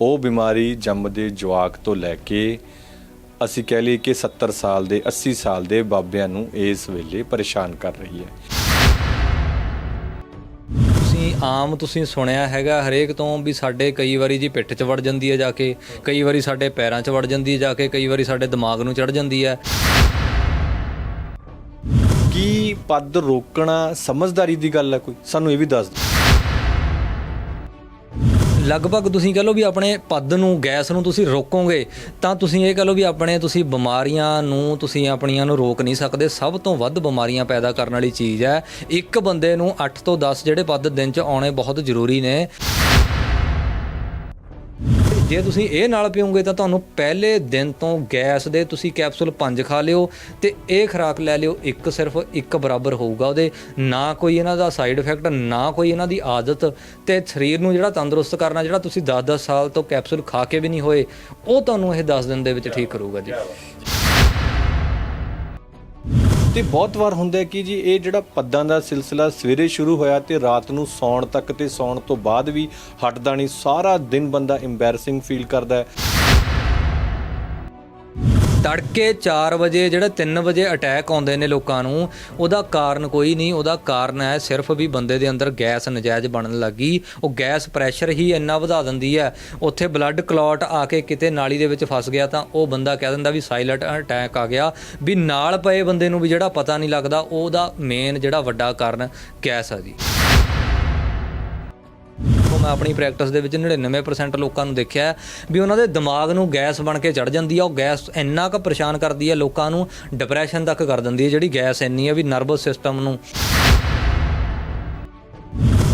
ਉਹ ਬਿਮਾਰੀ ਜੰਮਦੇ ਜਵਾਕ ਤੋਂ ਲੈ ਕੇ ਅਸੀਂ ਕਹਿ ਲਈਏ ਕਿ 70 ਸਾਲ ਦੇ 80 ਸਾਲ ਦੇ ਬਾਬਿਆਂ ਨੂੰ ਇਸ ਵੇਲੇ ਪਰੇਸ਼ਾਨ ਕਰ ਰਹੀ ਹੈ। ਤੁਸੀਂ ਆਮ ਤੁਸੀਂ ਸੁਣਿਆ ਹੈਗਾ ਹਰੇਕ ਤੋਂ ਵੀ ਸਾਡੇ ਕਈ ਵਾਰੀ ਜੀ ਪਿੱਠ 'ਚ ਵੜ ਜਾਂਦੀ ਹੈ ਜਾ ਕੇ ਕਈ ਵਾਰੀ ਸਾਡੇ ਪੈਰਾਂ 'ਚ ਵੜ ਜਾਂਦੀ ਹੈ ਜਾ ਕੇ ਕਈ ਵਾਰੀ ਸਾਡੇ ਦਿਮਾਗ ਨੂੰ ਚੜ ਜਾਂਦੀ ਹੈ। ਕੀ ਪੱਦ ਰੋਕਣਾ ਸਮਝਦਾਰੀ ਦੀ ਗੱਲ ਹੈ ਕੋਈ? ਸਾਨੂੰ ਇਹ ਵੀ ਦੱਸ ਦਿਓ। ਲਗਭਗ ਤੁਸੀਂ ਕਹ ਲਓ ਵੀ ਆਪਣੇ ਪੱਦ ਨੂੰ, ਗੈਸ ਨੂੰ ਤੁਸੀਂ ਰੋਕੋਗੇ, ਤਾਂ ਤੁਸੀਂ ਇਹ ਕਹ ਲਓ ਵੀ ਆਪਣੇ ਤੁਸੀਂ ਬਿਮਾਰੀਆਂ ਨੂੰ, ਤੁਸੀਂ ਆਪਣੀਆਂ ਨੂੰ ਰੋਕ ਨਹੀਂ ਸਕਦੇ। ਸਭ ਤੋਂ ਵੱਧ ਬਿਮਾਰੀਆਂ ਪੈਦਾ ਕਰਨ ਵਾਲੀ ਚੀਜ਼ ਹੈ, ਇੱਕ ਬੰਦੇ ਨੂੰ 8 ਤੋਂ 10 ਜਿਹੜੇ ਪੱਦ ਦਿਨ 'ਚ ਆਉਣੇ ਬਹੁਤ ਜ਼ਰੂਰੀ ਨੇ। ਜੇ ਤੁਸੀਂ ਇਹ ਨਾਲ ਪੀਓਗੇ ਤਾਂ ਤੁਹਾਨੂੰ ਪਹਿਲੇ ਦਿਨ ਤੋਂ ਗੈਸ ਦੇ ਤੁਸੀਂ ਕੈਪਸੂਲ ਪੰਜ ਖਾ ਲਿਓ ਤੇ ਇਹ ਖੁਰਾਕ ਲੈ ਲਿਓ, ਇੱਕ ਸਿਰਫ ਇੱਕ ਬਰਾਬਰ ਹੋਊਗਾ ਉਹਦੇ। ਨਾ ਕੋਈ ਇਹਨਾਂ ਦਾ ਸਾਈਡ ਇਫੈਕਟ ਨਾ ਕੋਈ ਇਹਨਾਂ ਦੀ ਆਦਤ ਤੇ ਸਰੀਰ ਨੂੰ ਜਿਹੜਾ ਤੰਦਰੁਸਤ ਕਰਨਾ, ਜਿਹੜਾ ਤੁਸੀਂ 10-10 ਸਾਲ ਤੋਂ ਕੈਪਸੂਲ ਖਾ ਕੇ ਵੀ ਨਹੀਂ ਹੋਏ, ਉਹ ਤੁਹਾਨੂੰ ਇਹ 10 ਦਿਨ ਦੇ ਵਿੱਚ ਠੀਕ ਕਰੂਗਾ ਜੀ। ਤੇ ਬਹੁਤ ਵਾਰ ਹੁੰਦਾ ਹੈ ਕਿ ਜੀ ਇਹ ਜਿਹੜਾ ਪੱਦਾਂ ਦਾ ਸਿਲਸਿਲਾ ਸਵੇਰੇ ਸ਼ੁਰੂ ਹੋਇਆ ਤੇ ਰਾਤ ਨੂੰ ਸੌਣ ਤੱਕ ਤੇ ਸੌਣ ਤੋਂ ਬਾਅਦ ਵੀ ਹਟਦਾ ਨਹੀਂ, ਸਾਰਾ ਦਿਨ ਬੰਦਾ ਇੰਬੈਰਸਿੰਗ ਫੀਲ ਕਰਦਾ ਹੈ। ਤੜਕੇ 4 ਵਜੇ ਜਿਹੜਾ 3 ਵਜੇ ਅਟੈਕ ਆਉਂਦੇ ਨੇ ਲੋਕਾਂ ਨੂੰ, ਉਹਦਾ ਕਾਰਨ ਕੋਈ ਨਹੀਂ, ਉਹਦਾ ਕਾਰਨ ਹੈ ਸਿਰਫ ਵੀ ਬੰਦੇ ਦੇ ਅੰਦਰ ਗੈਸ ਨਜਾਇਜ਼ ਬਣਨ ਲੱਗੀ। ਉਹ ਗੈਸ ਪ੍ਰੈਸ਼ਰ ਹੀ ਇੰਨਾ ਵਧਾ ਦਿੰਦੀ ਹੈ। ਉੱਥੇ ਬਲੱਡ ਕਲੌਟ ਆ ਕੇ ਕਿਤੇ ਨਾਲੀ ਦੇ ਵਿੱਚ ਫਸ ਗਿਆ ਤਾਂ ਉਹ ਬੰਦਾ ਕਹਿ ਦਿੰਦਾ ਵੀ ਸਾਇਲੈਂਟ ਅਟੈਕ ਆ ਗਿਆ। ਵੀ ਨਾਲ ਪਏ ਬੰਦੇ ਨੂੰ ਵੀ ਜਿਹੜਾ ਪਤਾ ਨਹੀਂ ਲੱਗਦਾ, ਉਹਦਾ ਮੇਨ ਜਿਹੜਾ ਵੱਡਾ ਕਾਰਨ ਗੈਸ ਆ ਜੀ। ਉਹ ਮੈਂ ਆਪਣੀ ਪ੍ਰੈਕਟਿਸ ਦੇ ਵਿੱਚ 99% ਲੋਕਾਂ ਨੂੰ ਦੇਖਿਆ ਵੀ ਉਹਨਾਂ ਦੇ ਦਿਮਾਗ ਨੂੰ ਗੈਸ ਬਣ ਕੇ ਚੜ ਜਾਂਦੀ ਆ। ਉਹ ਗੈਸ ਇੰਨਾ ਕੁ ਪਰੇਸ਼ਾਨ ਕਰਦੀ ਹੈ ਲੋਕਾਂ ਨੂੰ ਡਿਪਰੈਸ਼ਨ ਤੱਕ ਕਰ ਦਿੰਦੀ ਹੈ ਜਿਹੜੀ ਗੈਸ ਇੰਨੀ ਆ ਵੀ ਨਰਵਸ ਸਿਸਟਮ ਨੂੰ।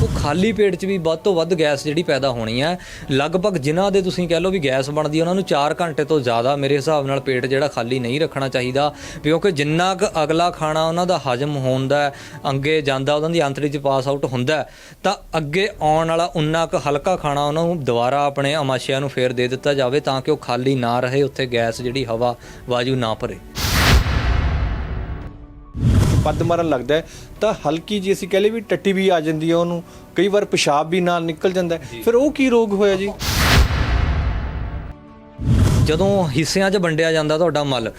ਉਹ ਖਾਲੀ ਪੇਟ 'ਚ ਵੀ ਵੱਧ ਤੋਂ ਵੱਧ ਗੈਸ ਜਿਹੜੀ ਪੈਦਾ ਹੋਣੀ ਹੈ। ਲਗਭਗ ਜਿਨ੍ਹਾਂ ਦੇ ਤੁਸੀਂ ਕਹਿ ਲਓ ਵੀ ਗੈਸ ਬਣਦੀ ਹੈ ਉਹਨਾਂ ਨੂੰ 4 ਘੰਟੇ ਤੋਂ ਜ਼ਿਆਦਾ ਮੇਰੇ ਹਿਸਾਬ ਨਾਲ ਪੇਟ ਜਿਹੜਾ ਖਾਲੀ ਨਹੀਂ ਰੱਖਣਾ ਚਾਹੀਦਾ। ਕਿਉਂਕਿ ਜਿੰਨਾ ਕੁ ਅਗਲਾ ਖਾਣਾ ਉਹਨਾਂ ਦਾ ਹਜਮ ਹੁੰਦਾ ਹੈ, ਅੱਗੇ ਜਾਂਦਾ ਉਹਨਾਂ ਦੀ ਆਂਤੜੀ 'ਚ ਪਾਸ ਆਊਟ ਹੁੰਦਾ ਤਾਂ ਅੱਗੇ ਆਉਣ ਵਾਲਾ ਉਨਾ ਕੁ ਹਲਕਾ ਖਾਣਾ ਉਹਨਾਂ ਨੂੰ ਦੁਬਾਰਾ ਆਪਣੇ ਅਮਾਸ਼ਿਆਂ ਨੂੰ ਫੇਰ ਦੇ ਦਿੱਤਾ ਜਾਵੇ ਤਾਂ ਕਿ ਉਹ ਖਾਲੀ ਨਾ ਰਹੇ ਉੱਥੇ ਗੈਸ ਜਿਹੜੀ ਹਵਾ ਵਾਯੂ ਨਾ ਭਰੇ। ਪੱਦ ਮਾਰਨ ਲੱਗਦਾ ਹੈ ਤਾਂ ਹਲਕੀ ਜੀ ਅਸੀਂ ਕਹਿ ਲਈਏ ਵੀ ਟੱਟੀ ਵੀ ਆ ਜਾਂਦੀ ਹੈ ਉਹਨੂੰ। ਕਈ ਵਾਰ ਪਿਸ਼ਾਬ ਵੀ ਨਾਲ ਨਿਕਲ ਜਾਂਦਾ ਹੈ। ਫਿਰ ਉਹ ਕੀ ਰੋਗ ਹੋਇਆ ਜੀ? ਜਦੋਂ ਹਿੱਸਿਆਂ 'ਚ ਵੰਡਿਆ ਜਾਂਦਾ ਤੁਹਾਡਾ ਮਲ,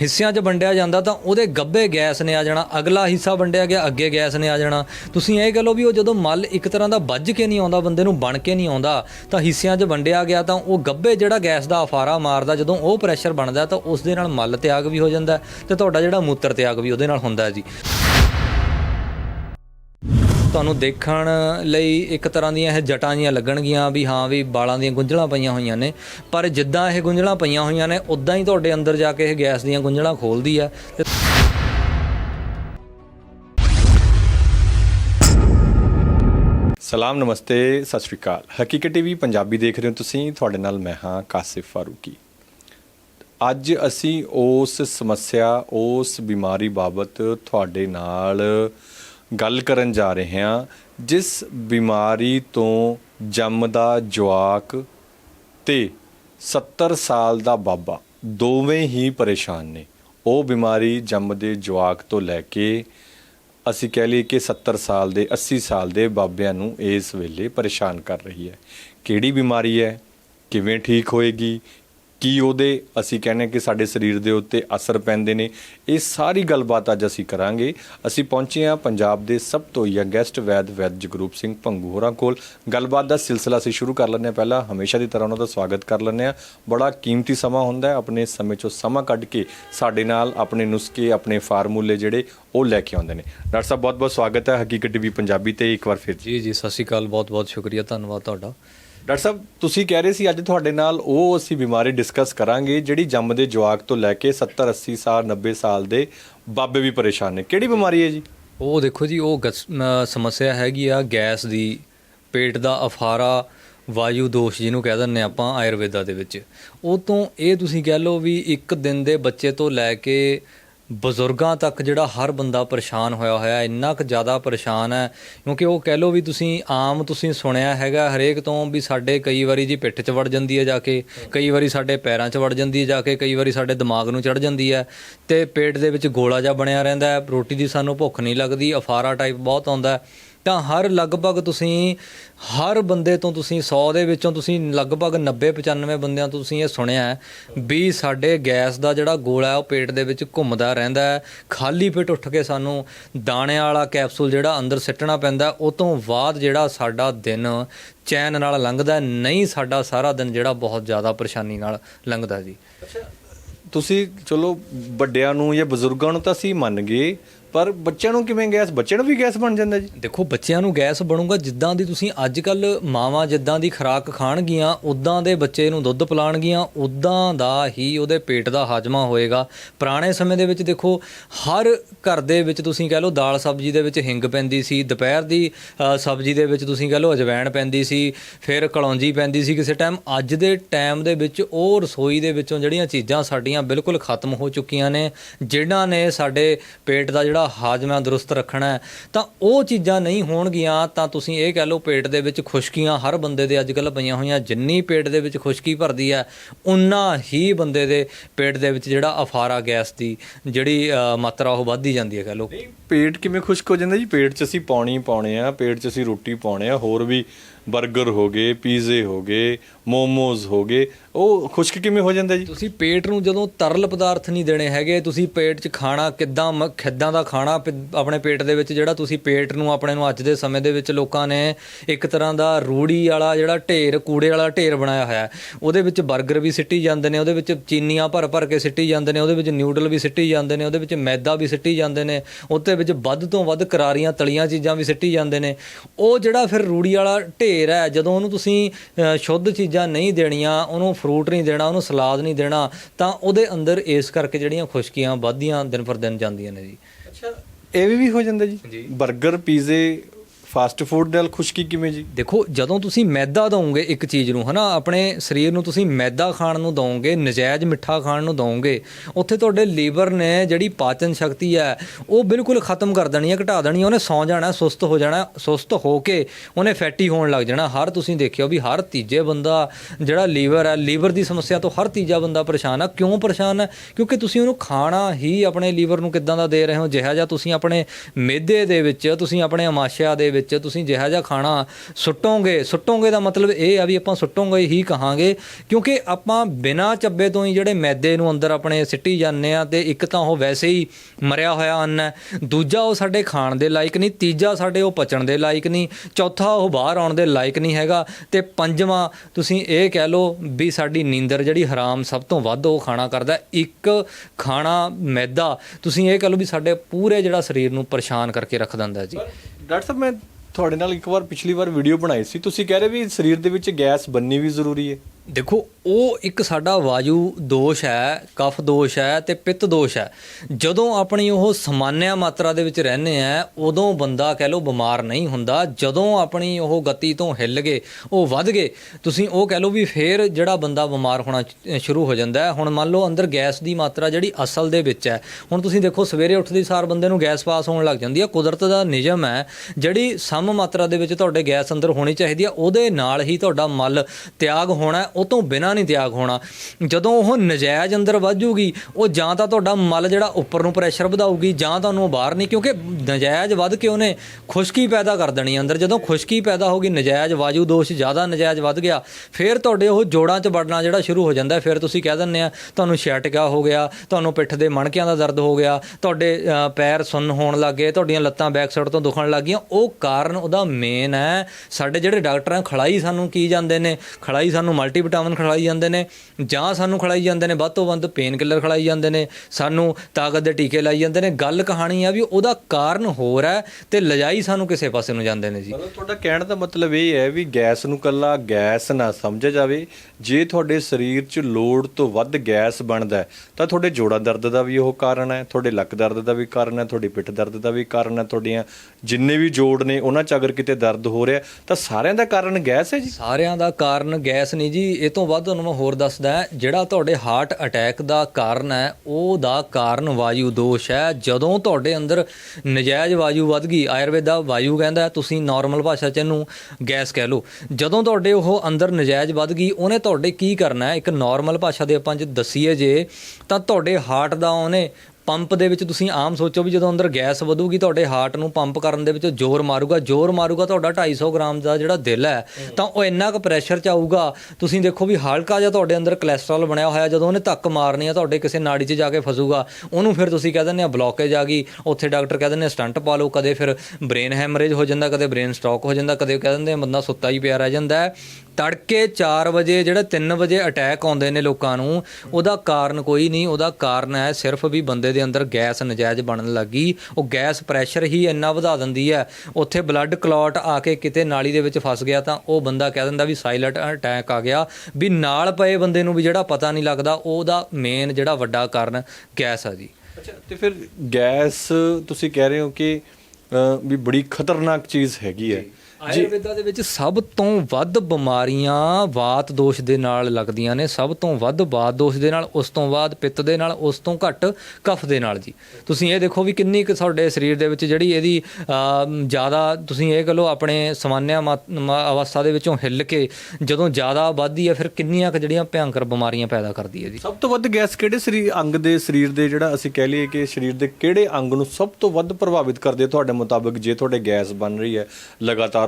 ਹਿੱਸਿਆਂ 'ਚ ਵੰਡਿਆ ਜਾਂਦਾ ਤਾਂ ਉਹਦੇ ਗੱਬੇ ਗੈਸ ਨੇ ਆ ਜਾਣਾ, ਅਗਲਾ ਹਿੱਸਾ ਵੰਡਿਆ ਗਿਆ, ਅੱਗੇ ਗੈਸ ਨੇ ਆ ਜਾਣਾ। ਤੁਸੀਂ ਇਹ ਕਹ ਲਓ ਵੀ ਉਹ ਜਦੋਂ ਮਲ ਇੱਕ ਤਰ੍ਹਾਂ ਦਾ ਵੱਜ ਕੇ ਨਹੀਂ ਆਉਂਦਾ, ਬੰਦੇ ਨੂੰ ਬਣ ਕੇ ਨਹੀਂ ਆਉਂਦਾ, ਤਾਂ ਹਿੱਸਿਆਂ 'ਚ ਵੰਡਿਆ ਗਿਆ ਤਾਂ ਉਹ ਗੱਬੇ ਜਿਹੜਾ ਗੈਸ ਦਾ ਅਫਾਰਾ ਮਾਰਦਾ, ਜਦੋਂ ਉਹ ਪ੍ਰੈਸ਼ਰ ਬਣਦਾ ਤਾਂ ਉਸ ਦੇ ਨਾਲ ਮਲ ਤਿਆਗ ਵੀ ਹੋ ਜਾਂਦਾ ਹੈ ਤੇ ਤੁਹਾਡਾ ਜਿਹੜਾ ਮੂਤਰ ਤਿਆਗ ਵੀ ਉਹਦੇ ਨਾਲ ਹੁੰਦਾ ਜੀ। ਤੁਹਾਨੂੰ ਦੇਖਣ ਲਈ ਇੱਕ ਤਰ੍ਹਾਂ ਦੀਆਂ ਇਹ ਜਟਾਂ ਜੀਆਂ ਲੱਗਣਗੀਆਂ ਵੀ ਹਾਂ ਵੀ ਬਾਲਾਂ ਦੀਆਂ ਗੁੰਝਲਾਂ ਪਈਆਂ ਹੋਈਆਂ ਨੇ। ਪਰ ਜਿੱਦਾਂ ਇਹ ਗੁੰਝਲਾਂ ਪਈਆਂ ਹੋਈਆਂ ਨੇ ਉਦਾਂ ਹੀ ਤੁਹਾਡੇ ਅੰਦਰ ਜਾ ਕੇ ਇਹ ਗੈਸ ਦੀਆਂ ਗੁੰਝਲਾਂ ਖੋਲਦੀ ਆ। ਤੇ ਸਲਾਮ, ਨਮਸਤੇ, ਸਤਿ ਸ਼੍ਰੀ ਅਕਾਲ। ਹਕੀਕਤ ਟੀਵੀ ਪੰਜਾਬੀ ਦੇਖ ਰਹੇ ਹੋ ਤੁਸੀਂ। ਤੁਹਾਡੇ ਨਾਲ ਮੈਂ ਹਾਂ ਕਾਸਿਫ ਫਾਰੂਕੀ। ਅੱਜ ਅਸੀਂ ਉਸ ਸਮੱਸਿਆ, ਉਸ ਬਿਮਾਰੀ ਬਾਬਤ ਤੁਹਾਡੇ ਨਾਲ ਗੱਲ ਕਰਨ ਜਾ ਰਹੇ ਹਾਂ, ਜਿਸ ਬਿਮਾਰੀ ਤੋਂ ਜੰਮਦਾ ਜਵਾਕ ਤੇ 70 ਸਾਲ ਦਾ ਬਾਬਾ, ਦੋਵੇਂ ਹੀ ਪਰੇਸ਼ਾਨ ਨੇ। ਉਹ ਬਿਮਾਰੀ ਜੰਮਦੇ ਜਵਾਕ ਤੋਂ ਲੈ ਕੇ ਅਸੀਂ ਕਹਿ ਲਈਏ ਕਿ 70 ਸਾਲ ਦੇ 80 ਸਾਲ ਦੇ ਬਾਬਿਆਂ ਨੂੰ ਇਸ ਵੇਲੇ ਪਰੇਸ਼ਾਨ ਕਰ ਰਹੀ ਹੈ। ਕਿਹੜੀ ਬਿਮਾਰੀ ਹੈ? ਕਿਵੇਂ ਠੀਕ ਹੋਏਗੀ? ਕੀ ਉਹਦੇ ਅਸੀਂ ਕਹਿੰਦੇ ਕਿ ਸਾਡੇ ਸਰੀਰ ਦੇ ਉੱਤੇ ਅਸਰ ਪੈਂਦੇ ਨੇ, ਇਹ ਸਾਰੀ ਗੱਲਬਾਤ ਅੱਜ ਅਸੀਂ ਕਰਾਂਗੇ। ਅਸੀਂ ਪਹੁੰਚੇ ਹਾਂ ਪੰਜਾਬ ਦੇ ਸਭ ਤੋਂ ਯੰਗੈਸਟ ਵੈਦ ਵੈਦ ਜਗਰੂਪ ਸਿੰਘ ਭੰਗੂ ਹੋਰਾਂ ਕੋਲ। ਗੱਲਬਾਤ ਦਾ ਸਿਲਸਿਲਾ ਅਸੀਂ ਸ਼ੁਰੂ ਕਰ ਲੈਂਦੇ ਹਾਂ ਪਹਿਲਾਂ। ਹਮੇਸ਼ਾ ਦੀ ਤਰ੍ਹਾਂ ਉਹਨਾਂ ਦਾ ਸਵਾਗਤ ਕਰ ਲੈਂਦੇ ਹਾਂ। ਬੜਾ ਕੀਮਤੀ ਸਮਾਂ ਹੁੰਦਾ ਹੈ, ਆਪਣੇ ਸਮੇਂ ਚੋਂ ਸਮਾਂ ਕੱਢ ਕੇ ਸਾਡੇ ਨਾਲ ਆਪਣੇ ਨੁਸਖੇ, ਆਪਣੇ ਫਾਰਮੂਲੇ ਜਿਹੜੇ ਉਹ ਲੈ ਕੇ ਆਉਂਦੇ ਨੇ। ਡਾਕਟਰ ਸਾਹਿਬ ਬਹੁਤ ਬਹੁਤ ਸਵਾਗਤ ਹੈ। ਹਕੀਕਤ ਟੀਵੀ ਪੰਜਾਬੀ ਤੇ ਇੱਕ ਵਾਰ ਫਿਰ। ਜੀ ਜੀ, ਸਤਿ ਸ਼੍ਰੀ ਅਕਾਲ। ਬਹੁਤ ਬਹੁਤ ਸ਼ੁਕਰੀਆ। ਧੰਨਵਾਦ ਤੁਹਾਡਾ। ਡਾਕਟਰ ਸਾਹਿਬ, ਤੁਸੀਂ ਕਹਿ ਰਹੇ ਸੀ ਅੱਜ ਤੁਹਾਡੇ ਨਾਲ ਉਹ ਅਸੀਂ ਬਿਮਾਰੀ ਡਿਸਕਸ ਕਰਾਂਗੇ, ਜਿਹੜੀ ਜੰਮਦੇ ਜਵਾਕ ਤੋਂ ਲੈ ਕੇ 70 80 ਸਾਲ 90 ਸਾਲ ਦੇ ਬਾਬੇ ਵੀ ਪਰੇਸ਼ਾਨ ਨੇ। ਕਿਹੜੀ ਬਿਮਾਰੀ ਹੈ ਜੀ? ਉਹ ਦੇਖੋ ਜੀ, ਉਹ ਗਸ- ਸਮੱਸਿਆ ਹੈਗੀ ਆ ਗੈਸ ਦੀ, ਪੇਟ ਦਾ ਅਫਾਰਾ, ਵਾਯੂ ਦੋਸ਼ ਜਿਹਨੂੰ ਕਹਿ ਦਿੰਦੇ ਆਪਾਂ ਆਯੁਰਵੇਦਾ ਦੇ ਵਿੱਚ। ਉਹ ਤੋਂ ਇਹ ਤੁਸੀਂ ਕਹਿ ਲਓ ਵੀ ਇੱਕ ਦਿਨ ਦੇ ਬੱਚੇ ਤੋਂ ਲੈ ਕੇ ਬਜ਼ੁਰਗਾਂ ਤੱਕ ਜਿਹੜਾ ਹਰ ਬੰਦਾ ਪਰੇਸ਼ਾਨ ਹੋਇਆ ਹੋਇਆ, ਇੰਨਾ ਕੁ ਜ਼ਿਆਦਾ ਪਰੇਸ਼ਾਨ ਹੈ, ਕਿਉਂਕਿ ਉਹ ਕਹਿ ਲਓ ਵੀ ਤੁਸੀਂ ਆਮ ਤੁਸੀਂ ਸੁਣਿਆ ਹੈਗਾ ਹਰੇਕ ਤੋਂ ਵੀ ਸਾਡੇ ਕਈ ਵਾਰੀ ਜੀ ਪਿੱਠ 'ਚ ਵੜ ਜਾਂਦੀ ਹੈ ਜਾ ਕੇ, ਕਈ ਵਾਰੀ ਸਾਡੇ ਪੈਰਾਂ 'ਚ ਵੜ ਜਾਂਦੀ ਹੈ ਜਾ ਕੇ, ਕਈ ਵਾਰੀ ਸਾਡੇ ਦਿਮਾਗ ਨੂੰ ਚੜ ਜਾਂਦੀ ਹੈ ਤੇ ਪੇਟ ਦੇ ਵਿੱਚ ਗੋਲਾ ਜਿਹਾ ਬਣਿਆ ਰਹਿੰਦਾ ਹੈ, ਰੋਟੀ ਦੀ ਸਾਨੂੰ ਭੁੱਖ ਨਹੀਂ ਲੱਗਦੀ, ਅਫਾਰਾ ਟਾਈਪ ਬਹੁਤ ਆਉਂਦਾ ਹੈ। ਤਾਂ ਹਰ ਲਗਭਗ ਤੁਸੀਂ, ਹਰ ਬੰਦੇ ਤੋਂ ਤੁਸੀਂ 100 ਦੇ ਵਿੱਚੋਂ ਤੁਸੀਂ ਲਗਭਗ 90 95 ਬੰਦਿਆਂ ਤੋਂ ਤੁਸੀਂ ਇਹ ਸੁਣਿਆ ਹੈ ਵੀ ਸਾਡੇ ਗੈਸ ਦਾ ਜਿਹੜਾ ਗੋਲਾ ਹੈ ਉਹ ਪੇਟ ਦੇ ਵਿੱਚ ਘੁੰਮਦਾ ਰਹਿੰਦਾ ਹੈ। ਖਾਲੀ ਪੇਟ ਉੱਠ ਕੇ ਸਾਨੂੰ ਦਾਣਿਆਂ ਵਾਲਾ ਕੈਪਸੂਲ ਜਿਹੜਾ ਅੰਦਰ ਸਿੱਟਣਾ ਪੈਂਦਾ ਉਹ ਤੋਂ ਬਾਅਦ ਜਿਹੜਾ ਸਾਡਾ ਦਿਨ ਚੈਨ ਨਾਲ ਲੰਘਦਾ ਨਹੀਂ ਸਾਡਾ ਸਾਰਾ ਦਿਨ ਜਿਹੜਾ ਬਹੁਤ ਜ਼ਿਆਦਾ ਪਰੇਸ਼ਾਨੀ ਨਾਲ ਲੰਘਦਾ ਜੀ। ਤੁਸੀਂ ਚਲੋ ਵੱਡਿਆਂ ਨੂੰ ਜਾਂ ਬਜ਼ੁਰਗਾਂ ਨੂੰ ਤਾਂ ਅਸੀਂ ਮੰਨ ਗਏ ਪਰ ਬੱਚਿਆਂ ਨੂੰ ਕਿਵੇਂ ਗੈਸ? ਬੱਚਿਆਂ ਨੂੰ ਵੀ ਗੈਸ ਬਣ ਜਾਂਦਾ ਜੀ। ਦੇਖੋ, ਬੱਚਿਆਂ ਨੂੰ ਗੈਸ ਬਣੂਗਾ ਜਿੱਦਾਂ ਦੀ ਤੁਸੀਂ ਅੱਜ ਕੱਲ ਮਾਵਾਂ ਜਿੱਦਾਂ ਦੀ ਖੁਰਾਕ ਖਾਣਗੀਆਂ, ਉਦਾਂ ਦੇ ਬੱਚੇ ਨੂੰ ਦੁੱਧ ਪਿਲਾਣਗੀਆਂ, ਉਦਾਂ ਦਾ ਹੀ ਉਹਦੇ ਪੇਟ ਦਾ ਹਾਜਮਾ ਹੋਏਗਾ। ਪੁਰਾਣੇ ਸਮੇਂ ਦੇ ਵਿੱਚ ਦੇਖੋ, ਹਰ ਘਰ ਦੇ ਵਿੱਚ ਤੁਸੀਂ ਕਹਿ ਲਓ ਦਾਲ ਸਬਜ਼ੀ ਦੇ ਵਿੱਚ ਹਿੰਗ ਪੈਂਦੀ ਸੀ, ਦੁਪਹਿਰ ਦੀ ਸਬਜ਼ੀ ਦੇ ਵਿੱਚ ਤੁਸੀਂ ਕਹਿ ਲਓ ਅਜਵਾਇਣ ਪੈਂਦੀ ਸੀ, ਫਿਰ ਕਲੌਂਜੀ ਪੈਂਦੀ ਸੀ ਕਿਸੇ ਟਾਈਮ। ਅੱਜ ਦੇ ਟਾਈਮ ਦੇ ਵਿੱਚ ਉਹ ਰਸੋਈ ਦੇ ਵਿੱਚੋਂ ਜਿਹੜੀਆਂ ਚੀਜ਼ਾਂ ਸਾਡੀਆਂ ਬਿਲਕੁਲ ਖਤਮ ਹੋ ਚੁੱਕੀਆਂ ਨੇ, ਜਿਨ੍ਹਾਂ ਨੇ ਸਾਡੇ ਪੇਟ ਦਾ ਜਿਹੜਾ ਹਾਜ਼ਮਾ ਦਰੁਸਤ ਰੱਖਣਾ ਤਾਂ ਉਹ ਚੀਜ਼ਾਂ ਨਹੀਂ ਹੋਣਗੀਆਂ, ਤਾਂ ਤੁਸੀਂ ਇਹ ਕਹਿ ਲਓ ਪੇਟ ਦੇ ਵਿੱਚ ਖੁਸ਼ਕੀਆਂ ਹਰ ਬੰਦੇ ਦੇ ਅੱਜ ਕੱਲ ਪਈਆਂ ਹੋਈਆਂ, ਜਿੰਨੀ ਪੇਟ ਦੇ ਵਿੱਚ ਖੁਸ਼ਕੀ ਭਰਦੀ ਹੈ, ਉਨਾ ਹੀ ਬੰਦੇ ਦੇ ਪੇਟ ਦੇ ਵਿੱਚ ਜਿਹੜਾ ਅਫਾਰਾ ਗੈਸ ਦੀ ਜਿਹੜੀ ਮਾਤਰਾ ਉਹ ਵੱਧਦੀ ਜਾਂਦੀ ਹੈ, ਕਹਿ ਲਓ। ਪੇਟ ਕਿਵੇਂ ਖੁਸ਼ਕ ਹੋ ਜਾਂਦਾ ਜੀ? ਪੇਟ 'ਚ ਅਸੀਂ ਪਾਣੀ ਪਾਉਣੇ ਆ, ਪੇਟ 'ਚ ਅਸੀਂ ਰੋਟੀ ਪਾਉਣੇ ਆ, ਹੋਰ ਵੀ 버ਗਰ ਹੋ ਗਏ, ਪੀਜ਼ੇ ਹੋ ਗਏ, ਮੋਮੋਜ਼ ਹੋ ਗਏ, ਉਹ ਖੁਸ਼ਕ ਕਿਵੇਂ ਹੋ ਜਾਂਦਾ ਜੀ? ਤੁਸੀਂ ਪੇਟ ਨੂੰ ਜਦੋਂ ਤਰਲ ਪਦਾਰਥ ਨਹੀਂ ਦੇਣੇ ਹੈਗੇ, ਤੁਸੀਂ ਪੇਟ 'ਚ ਖਾਣਾ ਕਿੱਦਾਂ ਮ- ਖਿੱਦਾਂ ਦਾ ਖਾਣਾ ਪ- ਆਪਣੇ ਪੇਟ ਦੇ ਵਿੱਚ ਜਿਹੜਾ ਤੁਸੀਂ ਪੇਟ ਨੂੰ ਆਪਣੇ ਨੂੰ ਅੱਜ ਦੇ ਸਮੇਂ ਦੇ ਵਿੱਚ ਲੋਕਾਂ ਨੇ ਇੱਕ ਤਰ੍ਹਾਂ ਦਾ ਰੂੜੀ ਵਾਲਾ ਜਿਹੜਾ ਢੇਰ, ਕੂੜੇ ਵਾਲਾ ਢੇਰ ਬਣਾਇਆ ਹੋਇਆ ਉਹਦੇ ਵਿੱਚ 버ਗਰ ਵੀ ਸਿੱਟੀ ਜਾਂਦੇ ਨੇ, ਉਹਦੇ ਵਿੱਚ ਚੀਨੀਆਂ ਭਰ ਭਰ ਕੇ ਸਿੱਟੀ ਜਾਂਦੇ ਨੇ, ਉਹਦੇ ਵਿੱਚ ਨਿਊਡਲ ਵੀ ਸਿੱਟੀ ਜਾਂਦੇ ਨੇ, ਉਹਦੇ ਵਿੱਚ ਮੈਦਾ ਵੀ ਸਿੱਟੀ ਜਾਂਦੇ ਨੇ, ਉਹਦੇ ਵਿੱਚ ਵੱਧ ਤੋਂ ਵੱਧ ਕਰਾਰੀਆਂ ਤਲੀਆਂ ਚੀਜ਼ਾਂ ਵੀ ਸਿੱਟੀ ਜਾਂਦੇ ਨੇ। ਉਹ ਜਿਹੜਾ ਫਿਰ ਰੂੜੀ ਵਾਲਾ ਢੇਰ ਹੈ। ਜਦੋਂ ਉਹਨੂੰ ਤੁਸੀਂ ਸ਼ੁੱਧ ਚੀਜ਼ਾਂ ਨਹੀਂ ਦੇਣੀਆਂ ਉਹਨੂੰ ਫਰੂਟ ਨਹੀਂ ਦੇਣਾ ਉਹਨੂੰ ਸਲਾਦ ਨਹੀਂ ਦੇਣਾ ਤਾਂ ਉਹਦੇ ਅੰਦਰ ਇਸ ਕਰਕੇ ਜਿਹੜੀਆਂ ਖੁਸ਼ਕੀਆਂ ਵੱਧਦੀਆਂ ਦਿਨ ਪਰ ਦਿਨ ਜਾਂਦੀਆਂ ਨੇ ਜੀ। ਅੱਛਾ ਇਹ ਵੀ ਵੀ ਹੋ ਜਾਂਦਾ ਜੀ? ਜੀ। 버ਗਰ ਪੀਜ਼ੇ ਫਾਸਟ ਫੂਡ ਨਾਲ ਖੁਸ਼ਕੀ ਕਿਵੇਂ ਜੀ? ਦੇਖੋ, ਜਦੋਂ ਤੁਸੀਂ ਮੈਦਾ ਦਵੋਗੇ ਇੱਕ ਚੀਜ਼ ਨੂੰ, ਹਨਾ, ਆਪਣੇ ਸਰੀਰ ਨੂੰ ਤੁਸੀਂ ਮੈਦਾ ਖਾਣ ਨੂੰ ਦਵੋਗੇ, ਨਜਾਇਜ਼ ਮਿੱਠਾ ਖਾਣ ਨੂੰ ਦਵੋਗੇ, ਉੱਥੇ ਤੁਹਾਡੇ ਲੀਵਰ ਨੇ ਜਿਹੜੀ ਪਾਚਨ ਸ਼ਕਤੀ ਹੈ, ਉਹ ਬਿਲਕੁਲ ਖਤਮ ਕਰ ਦੇਣੀ ਹੈ, ਘਟਾ ਦੇਣੀ ਹੈ, ਉਹਨੇ ਸੌ ਜਾਣਾ, ਸੁਸਤ ਹੋ ਜਾਣਾ, ਸੁਸਤ ਹੋ ਕੇ ਉਹਨੇ ਫੈਟੀ ਹੋਣ ਲੱਗ ਜਾਣਾ। ਹਰ ਤੁਸੀਂ ਦੇਖਿਓ ਵੀ ਹਰ ਤੀਜੇ ਬੰਦਾ ਜਿਹੜਾ ਲੀਵਰ ਹੈ, ਲੀਵਰ ਦੀ ਸਮੱਸਿਆ ਤੋਂ ਹਰ ਤੀਜਾ ਬੰਦਾ ਪਰੇਸ਼ਾਨ ਆ। ਕਿਉਂ ਪਰੇਸ਼ਾਨ? ਹੈ ਕਿਉਂਕਿ ਤੁਸੀਂ ਉਹਨੂੰ ਖਾਣਾ ਹੀ ਆਪਣੇ ਲੀਵਰ ਨੂੰ ਕਿੱਦਾਂ ਦਾ ਦੇ ਰਹੇ ਹੋ? ਜਿਹਾ ਜਿਹਾ ਤੁਸੀਂ ਆਪਣੇ ਮਿਹਦੇ ਦੇ ਵਿੱਚ, ਤੁਸੀਂ ਆਪਣੇ ਅਮਾਸ਼ਿਆ ਦੇ ਵਿੱਚ ਤੁਸੀਂ ਜਿਹਾ ਜਿਹਾ ਖਾਣਾ ਸੁੱਟੋਗੇ ਸੁੱਟੋਗੇ ਦਾ ਮਤਲਬ ਇਹ ਆ ਵੀ ਆਪਾਂ ਸੁੱਟੋਗੇ ਹੀ ਕਹਾਂਗੇ, ਕਿਉਂਕਿ ਆਪਾਂ ਬਿਨਾਂ ਚੱਬੇ ਤੋਂ ਹੀ ਜਿਹੜੇ ਮੈਦੇ ਨੂੰ ਅੰਦਰ ਆਪਣੇ ਸਿੱਟੀ ਜਾਂਦੇ ਆ ਤੇ ਇੱਕ ਤਾਂ ਉਹ ਵੈਸੇ ਹੀ ਮਰਿਆ ਹੋਇਆ ਅੰਨ ਹੈ, ਦੂਜਾ ਉਹ ਸਾਡੇ ਖਾਣ ਦੇ ਲਾਇਕ ਨਹੀਂ, ਤੀਜਾ ਸਾਡੇ ਉਹ ਪਚਣ ਦੇ ਲਾਇਕ ਨਹੀਂ, ਚੌਥਾ ਉਹ ਬਾਹਰ ਆਉਣ ਦੇ ਲਾਇਕ ਨਹੀਂ ਹੈਗਾ, ਤੇ ਪੰਜਵਾਂ ਤੁਸੀਂ ਇਹ ਕਹਿ ਲਓ ਵੀ ਸਾਡੀ ਨੀਂਦਰ ਜਿਹੜੀ ਹਰਾਮ ਸਭ ਤੋਂ ਵੱਧ ਉਹ ਖਾਣਾ ਕਰਦਾ, ਇੱਕ ਖਾਣਾ ਮੈਦਾ, ਤੁਸੀਂ ਇਹ ਕਹਿ ਲਓ ਵੀ ਸਾਡੇ ਪੂਰੇ ਜਿਹੜਾ ਸਰੀਰ ਨੂੰ ਪਰੇਸ਼ਾਨ ਕਰਕੇ ਰੱਖ ਦਿੰਦਾ ਜੀ। ਡਾਕਟਰ ਸਾਹਿਬ, ਮੈਂ ਤੁਹਾਡੇ ਨਾਲ ਇੱਕ ਵਾਰ ਪਿਛਲੀ ਵਾਰ ਵੀਡੀਓ ਬਣਾਈ ਸੀ। ਤੁਸੀਂ ਕਹਿ ਰਹੇ ਵੀ ਸਰੀਰ ਦੇ ਵਿੱਚ ਗੈਸ ਬੰਨੀ ਵੀ ਜ਼ਰੂਰੀ ਹੈ। ਦੇਖੋ, ਉਹ ਇੱਕ ਸਾਡਾ ਵਾਯੂ ਦੋਸ਼ ਹੈ, ਕਫ ਦੋਸ਼ ਹੈ ਤੇ ਪਿੱਤ ਦੋਸ਼ ਹੈ। ਜਦੋਂ ਆਪਣੀ ਉਹ ਸਮਾਨਿਆ ਮਾਤਰਾ ਦੇ ਵਿੱਚ ਰਹਿੰਦੇ ਆ, ਉਦੋਂ ਬੰਦਾ ਕਹਿ ਲਓ ਬਿਮਾਰ ਨਹੀਂ ਹੁੰਦਾ। ਜਦੋਂ ਆਪਣੀ ਉਹ ਗਤੀ ਤੋਂ ਹਿੱਲ ਗਏ, ਉਹ ਵੱਧ ਗਏ, ਤੁਸੀਂ ਉਹ ਕਹਿ ਲਓ ਵੀ ਫੇਰ ਜਿਹੜਾ ਬੰਦਾ ਬਿਮਾਰ ਹੋਣਾ ਸ਼ੁਰੂ ਹੋ ਜਾਂਦਾ ਹੈ। ਹੁਣ ਮੰਨ ਲਓ ਅੰਦਰ ਗੈਸ ਦੀ ਮਾਤਰਾ ਜਿਹੜੀ ਅਸਲ ਦੇ ਵਿੱਚ ਹੈ। ਹੁਣ ਤੁਸੀਂ ਦੇਖੋ, ਸਵੇਰੇ ਉੱਠਦੇ ਸਾਰ ਬੰਦੇ ਨੂੰ ਗੈਸ ਪਾਸ ਹੋਣ ਲੱਗ ਜਾਂਦੀ ਹੈ। ਕੁਦਰਤ ਦਾ ਨਿਯਮ ਹੈ, ਜਿਹੜੀ ਸਮ ਮਾਤਰਾ ਦੇ ਵਿੱਚ ਤੁਹਾਡੇ ਗੈਸ ਅੰਦਰ ਹੋਣੀ ਚਾਹੀਦੀ ਹੈ, ਉਹਦੇ ਨਾਲ ਹੀ ਤੁਹਾਡਾ ਮਲ ਤਿਆਗ ਹੋਣਾ ਉਹ ਤੋਂ ਬਿਨਾਂ ਨਹੀਂ ਤਿਆਗ ਹੋਣਾ। ਜਦੋਂ ਉਹ ਨਜਾਇਜ਼ ਅੰਦਰ ਵੱਜੂਗੀ ਉਹ ਜਾਂ ਤਾਂ ਤੁਹਾਡਾ ਮਲ ਜਿਹੜਾ ਉੱਪਰ ਨੂੰ ਪ੍ਰੈਸ਼ਰ ਵਧਾਊਗੀ, ਜਾਂ ਤੁਹਾਨੂੰ ਬਾਹਰ ਨਹੀਂ, ਕਿਉਂਕਿ ਨਜਾਇਜ਼ ਵੱਧ ਕੇ ਉਹਨੇ ਖੁਸ਼ਕੀ ਪੈਦਾ ਕਰ ਦੇਣੀ ਅੰਦਰ। ਜਦੋਂ ਖੁਸ਼ਕੀ ਪੈਦਾ ਹੋਗੀ ਨਜਾਇਜ਼ ਵਾਯੂ ਦੋਸ਼ ਜ਼ਿਆਦਾ ਨਜਾਇਜ਼ ਵੱਧ ਗਿਆ, ਫਿਰ ਤੁਹਾਡੇ ਉਹ ਜੋੜਾਂ 'ਚ ਵੜਨਾ ਜਿਹੜਾ ਸ਼ੁਰੂ ਹੋ ਜਾਂਦਾ ਫਿਰ ਤੁਸੀਂ ਕਹਿ ਦਿੰਦੇ ਆ, ਤੁਹਾਨੂੰ ਛਿਆਟਕਾ ਹੋ ਗਿਆ, ਤੁਹਾਨੂੰ ਪਿੱਠ ਦੇ ਮਣਕਿਆਂ ਦਾ ਦਰਦ ਹੋ ਗਿਆ, ਤੁਹਾਡੇ ਪੈਰ ਸੁੰਨ ਹੋਣ ਲੱਗੇ ਤੁਹਾਡੀਆਂ ਲੱਤਾਂ ਬੈਕ ਸਾਈਡ ਤੋਂ ਦੁਖਣ ਲੱਗੀਆਂ ਉਹ ਕਾਰਨ ਉਹਦਾ ਮੇਨ ਹੈ। ਸਾਡੇ ਜਿਹੜੇ ਡਾਕਟਰ ਆ ਖੜਾਈ ਸਾਨੂੰ ਕੀ ਜਾਂਦੇ ਨੇ ਖੜਾਈ ਸਾਨੂੰ ਮਲਟੀ ਮਲਟੀਵਿਟਾਮਿਨ ਖੜਾਈ ਜਾਂਦੇ ਨੇ ਜਾਂ ਸਾਨੂੰ ਖੜਾਈ ਜਾਂਦੇ ਨੇ ਵੱਧ ਤੋਂ ਵੱਧ ਪੇਨ ਕਿਲਰ ਖੜਾਈ ਜਾਂਦੇ ਨੇ ਸਾਨੂੰ ਤਾਕਤ ਦੇ ਟੀਕੇ ਲਾਈ ਜਾਂਦੇ ਨੇ ਗੱਲ ਕਹਾਣੀ ਆ ਵੀ ਉਹਦਾ ਕਾਰਨ ਹੋਰ ਹੈ ਤੇ ਲਜਾਈ ਸਾਨੂੰ ਕਿਸੇ ਪਾਸੇ ਨੂੰ ਜਾਂਦੇ ਨੇ ਜੀ। ਮਤਲਬ ਤੁਹਾਡਾ ਕਹਿਣ ਦਾ ਮਤਲਬ ਇਹ ਹੈ ਵੀ ਗੈਸ ਨੂੰ ਕੱਲਾ ਗੈਸ ਨਾ ਸਮਝਿਆ ਜਾਵੇ ਜੇ ਤੁਹਾਡੇ ਸਰੀਰ 'ਚ ਲੋੜ ਤੋਂ ਵੱਧ ਗੈਸ ਬਣਦਾ ਹੈ, ਤਾਂ ਤੁਹਾਡੇ ਜੋੜਾਂ ਦਰਦ ਦਾ ਵੀ ਉਹ ਕਾਰਨ ਹੈ ਤੁਹਾਡੇ ਲੱਕ ਦਰਦ ਦਾ ਵੀ ਕਾਰਨ ਹੈ ਤੁਹਾਡੀ ਪਿੱਠ ਦਰਦ ਦਾ ਵੀ ਕਾਰਨ ਹੈ ਤੁਹਾਡੀਆਂ ਜਿੰਨੇ ਵੀ ਜੋੜ ਨੇ ਉਹਨਾਂ 'ਚ ਅਗਰ ਕਿਤੇ ਦਰਦ ਹੋ ਰਿਹਾ ਤਾਂ ਸਾਰਿਆਂ ਦਾ ਕਾਰਨ ਗੈਸ ਹੈ ਜੀ? ਸਾਰਿਆਂ ਦਾ ਕਾਰਨ ਗੈਸ ਨਹੀਂ ਜੀ ਇਹ ਤੋਂ ਵੱਧ ਤੁਹਾਨੂੰ ਮੈਂ ਹੋਰ ਦੱਸਦਾ ਜਿਹੜਾ ਤੁਹਾਡੇ ਹਾਰਟ ਅਟੈਕ ਦਾ ਕਾਰਨ ਹੈ, ਉਹ ਦਾ ਕਾਰਨ ਵਾਯੂ ਦੋਸ਼ ਹੈ। ਜਦੋਂ ਤੁਹਾਡੇ ਅੰਦਰ ਨਜਾਇਜ਼ ਵਾਯੂ ਵੱਧ ਗਈ, ਆਯੁਰਵੇਦਾ ਵਾਯੂ ਕਹਿੰਦਾ ਤੁਸੀਂ ਨਾਰਮਲ ਭਾਸ਼ਾ ਚ ਇਹਨੂੰ ਗੈਸ ਕਹਿ ਲਓ। ਜਦੋਂ ਤੁਹਾਡੇ ਉਹ ਅੰਦਰ ਨਜਾਇਜ਼ ਵੱਧ ਗਈ, ਉਹਨੇ ਤੁਹਾਡੇ ਕੀ ਕਰਨਾ ਹੈ? ਇੱਕ ਨਾਰਮਲ ਭਾਸ਼ਾ ਦੇ ਆਪਾਂ ਜੇ ਦਸੀਏ ਜੇ, ਤਾਂ ਤੁਹਾਡੇ ਹਾਰਟ ਦਾ ਉਹਨੇ ਪੰਪ ਦੇ ਵਿੱਚ ਤੁਸੀਂ ਆਮ ਸੋਚੋ ਵੀ ਜਦੋਂ ਅੰਦਰ ਗੈਸ ਵਧੂਗੀ, ਤੁਹਾਡੇ ਹਾਰਟ ਨੂੰ ਪੰਪ ਕਰਨ ਦੇ ਵਿੱਚ ਜ਼ੋਰ ਮਾਰੂਗਾ। ਜ਼ੋਰ ਮਾਰੂਗਾ ਤੁਹਾਡਾ 250 ਗ੍ਰਾਮ ਦਾ ਜਿਹੜਾ ਦਿਲ ਹੈ, ਤਾਂ ਉਹ ਇੰਨਾ ਕੁ ਪ੍ਰੈਸ਼ਰ ਚ ਆਊਗਾ। ਤੁਸੀਂ ਦੇਖੋ ਵੀ ਹਲਕਾ ਜਿਹਾ ਤੁਹਾਡੇ ਅੰਦਰ ਕੋਲੇਸਟ੍ਰੋਲ ਬਣਿਆ ਹੋਇਆ, ਜਦੋਂ ਉਹਨੇ ਧੱਕ ਮਾਰਨੀ ਆ, ਤੁਹਾਡੇ ਕਿਸੇ ਨਾੜੀ 'ਚ ਜਾ ਕੇ ਫਸੂਗਾ। ਉਹਨੂੰ ਫਿਰ ਤੁਸੀਂ ਕਹਿ ਦਿੰਦੇ ਆ ਬਲੌਕੇਜ ਆ ਗਈ। ਉੱਥੇ ਡਾਕਟਰ ਕਹਿ ਦਿੰਦੇ ਆ ਸਟੰਟ ਪਾ ਲਓ, ਕਦੇ ਫਿਰ ਬ੍ਰੇਨ ਹੈਮਰੇਜ ਹੋ ਜਾਂਦਾ, ਕਦੇ ਬ੍ਰੇਨ ਸਟ੍ਰੋਕ ਹੋ ਜਾਂਦਾ, ਕਦੇ ਕਹਿ ਦਿੰਦੇ ਆ ਬੰਦਾ ਸੁੱਤਾ ਹੀ ਪਿਆ ਰਹਿ ਜਾਂਦਾ ਤੜਕੇ 4 ਵਜੇ ਜਿਹੜਾ 3 ਵਜੇ ਅਟੈਕ ਆਉਂਦੇ ਨੇ ਲੋਕਾਂ ਨੂੰ ਉਹਦਾ ਕਾਰਨ ਕੋਈ ਨਹੀਂ ਉਹਦਾ ਕਾਰਨ ਹੈ ਸਿਰਫ ਵੀ ਬੰਦੇ ਦੇ ਅੰਦਰ ਗੈਸ ਨਜਾਇਜ਼ ਬਣਨ ਲੱਗੀ। ਉਹ ਗੈਸ ਪ੍ਰੈਸ਼ਰ ਹੀ ਇੰਨਾ ਵਧਾ ਦਿੰਦੀ ਹੈ। ਉੱਥੇ ਬਲੱਡ ਕਲੌਟ ਆ ਕੇ ਕਿਤੇ ਨਾਲੀ ਦੇ ਵਿੱਚ ਫਸ ਗਿਆ ਤਾਂ ਉਹ ਬੰਦਾ ਕਹਿ ਦਿੰਦਾ ਵੀ ਸਾਇਲੈਂਟ ਅਟੈਕ ਆ ਗਿਆ। ਵੀ ਨਾਲ ਪਏ ਬੰਦੇ ਨੂੰ ਵੀ ਜਿਹੜਾ ਪਤਾ ਨਹੀਂ ਲੱਗਦਾ ਉਹਦਾ ਮੇਨ ਜਿਹੜਾ ਵੱਡਾ ਕਾਰਨ ਗੈਸ ਆ ਜੀ। ਅੱਛਾ ਤੇ ਫਿਰ ਗੈਸ ਤੁਸੀਂ ਕਹਿ ਰਹੇ ਹੋ ਕਿ ਵੀ ਬੜੀ ਖਤਰਨਾਕ ਚੀਜ਼ ਹੈਗੀ ਹੈ। ਆਯੁਰਵੇਦਾ ਦੇ ਵਿੱਚ ਸਭ ਤੋਂ ਵੱਧ ਬਿਮਾਰੀਆਂ ਵਾਤ ਦੋਸ਼ ਦੇ ਨਾਲ ਲੱਗਦੀਆਂ ਨੇ ਸਭ ਤੋਂ ਵੱਧ ਵਾਤ ਦੋਸ਼ ਦੇ ਨਾਲ ਉਸ ਤੋਂ ਬਾਅਦ ਪਿੱਤ ਦੇ ਨਾਲ ਉਸ ਤੋਂ ਘੱਟ ਕਫ ਦੇ ਨਾਲ ਜੀ। ਤੁਸੀਂ ਇਹ ਦੇਖੋ ਵੀ ਕਿੰਨੀ ਕੁ ਤੁਹਾਡੇ ਸਰੀਰ ਦੇ ਵਿੱਚ ਜਿਹੜੀ ਇਹਦੀ ਜ਼ਿਆਦਾ ਤੁਸੀਂ ਇਹ ਕਹ ਲਓ ਆਪਣੇ ਸਮਾਨਿਆ ਅਵਸਥਾ ਦੇ ਵਿੱਚੋਂ ਹਿੱਲ ਕੇ ਜਦੋਂ ਜ਼ਿਆਦਾ ਵੱਧਦੀ ਹੈ ਫਿਰ ਕਿੰਨੀਆਂ ਕੁ ਜਿਹੜੀਆਂ ਭਿਆਨਕ ਬਿਮਾਰੀਆਂ ਪੈਦਾ ਕਰਦੀ ਹੈ ਜੀ। ਸਭ ਤੋਂ ਵੱਧ ਗੈਸ ਕਿਹੜੇ ਸਰੀਰ ਅੰਗ ਦੇ ਸਰੀਰ ਦੇ ਜਿਹੜਾ ਅਸੀਂ ਕਹਿ ਲਈਏ ਕਿ ਸਰੀਰ ਦੇ ਕਿਹੜੇ ਅੰਗ ਨੂੰ ਸਭ ਤੋਂ ਵੱਧ ਪ੍ਰਭਾਵਿਤ ਕਰਦੇ ਤੁਹਾਡੇ ਮੁਤਾਬਕ ਜੇ ਤੁਹਾਡੇ ਗੈਸ ਬਣ ਰਹੀ ਹੈ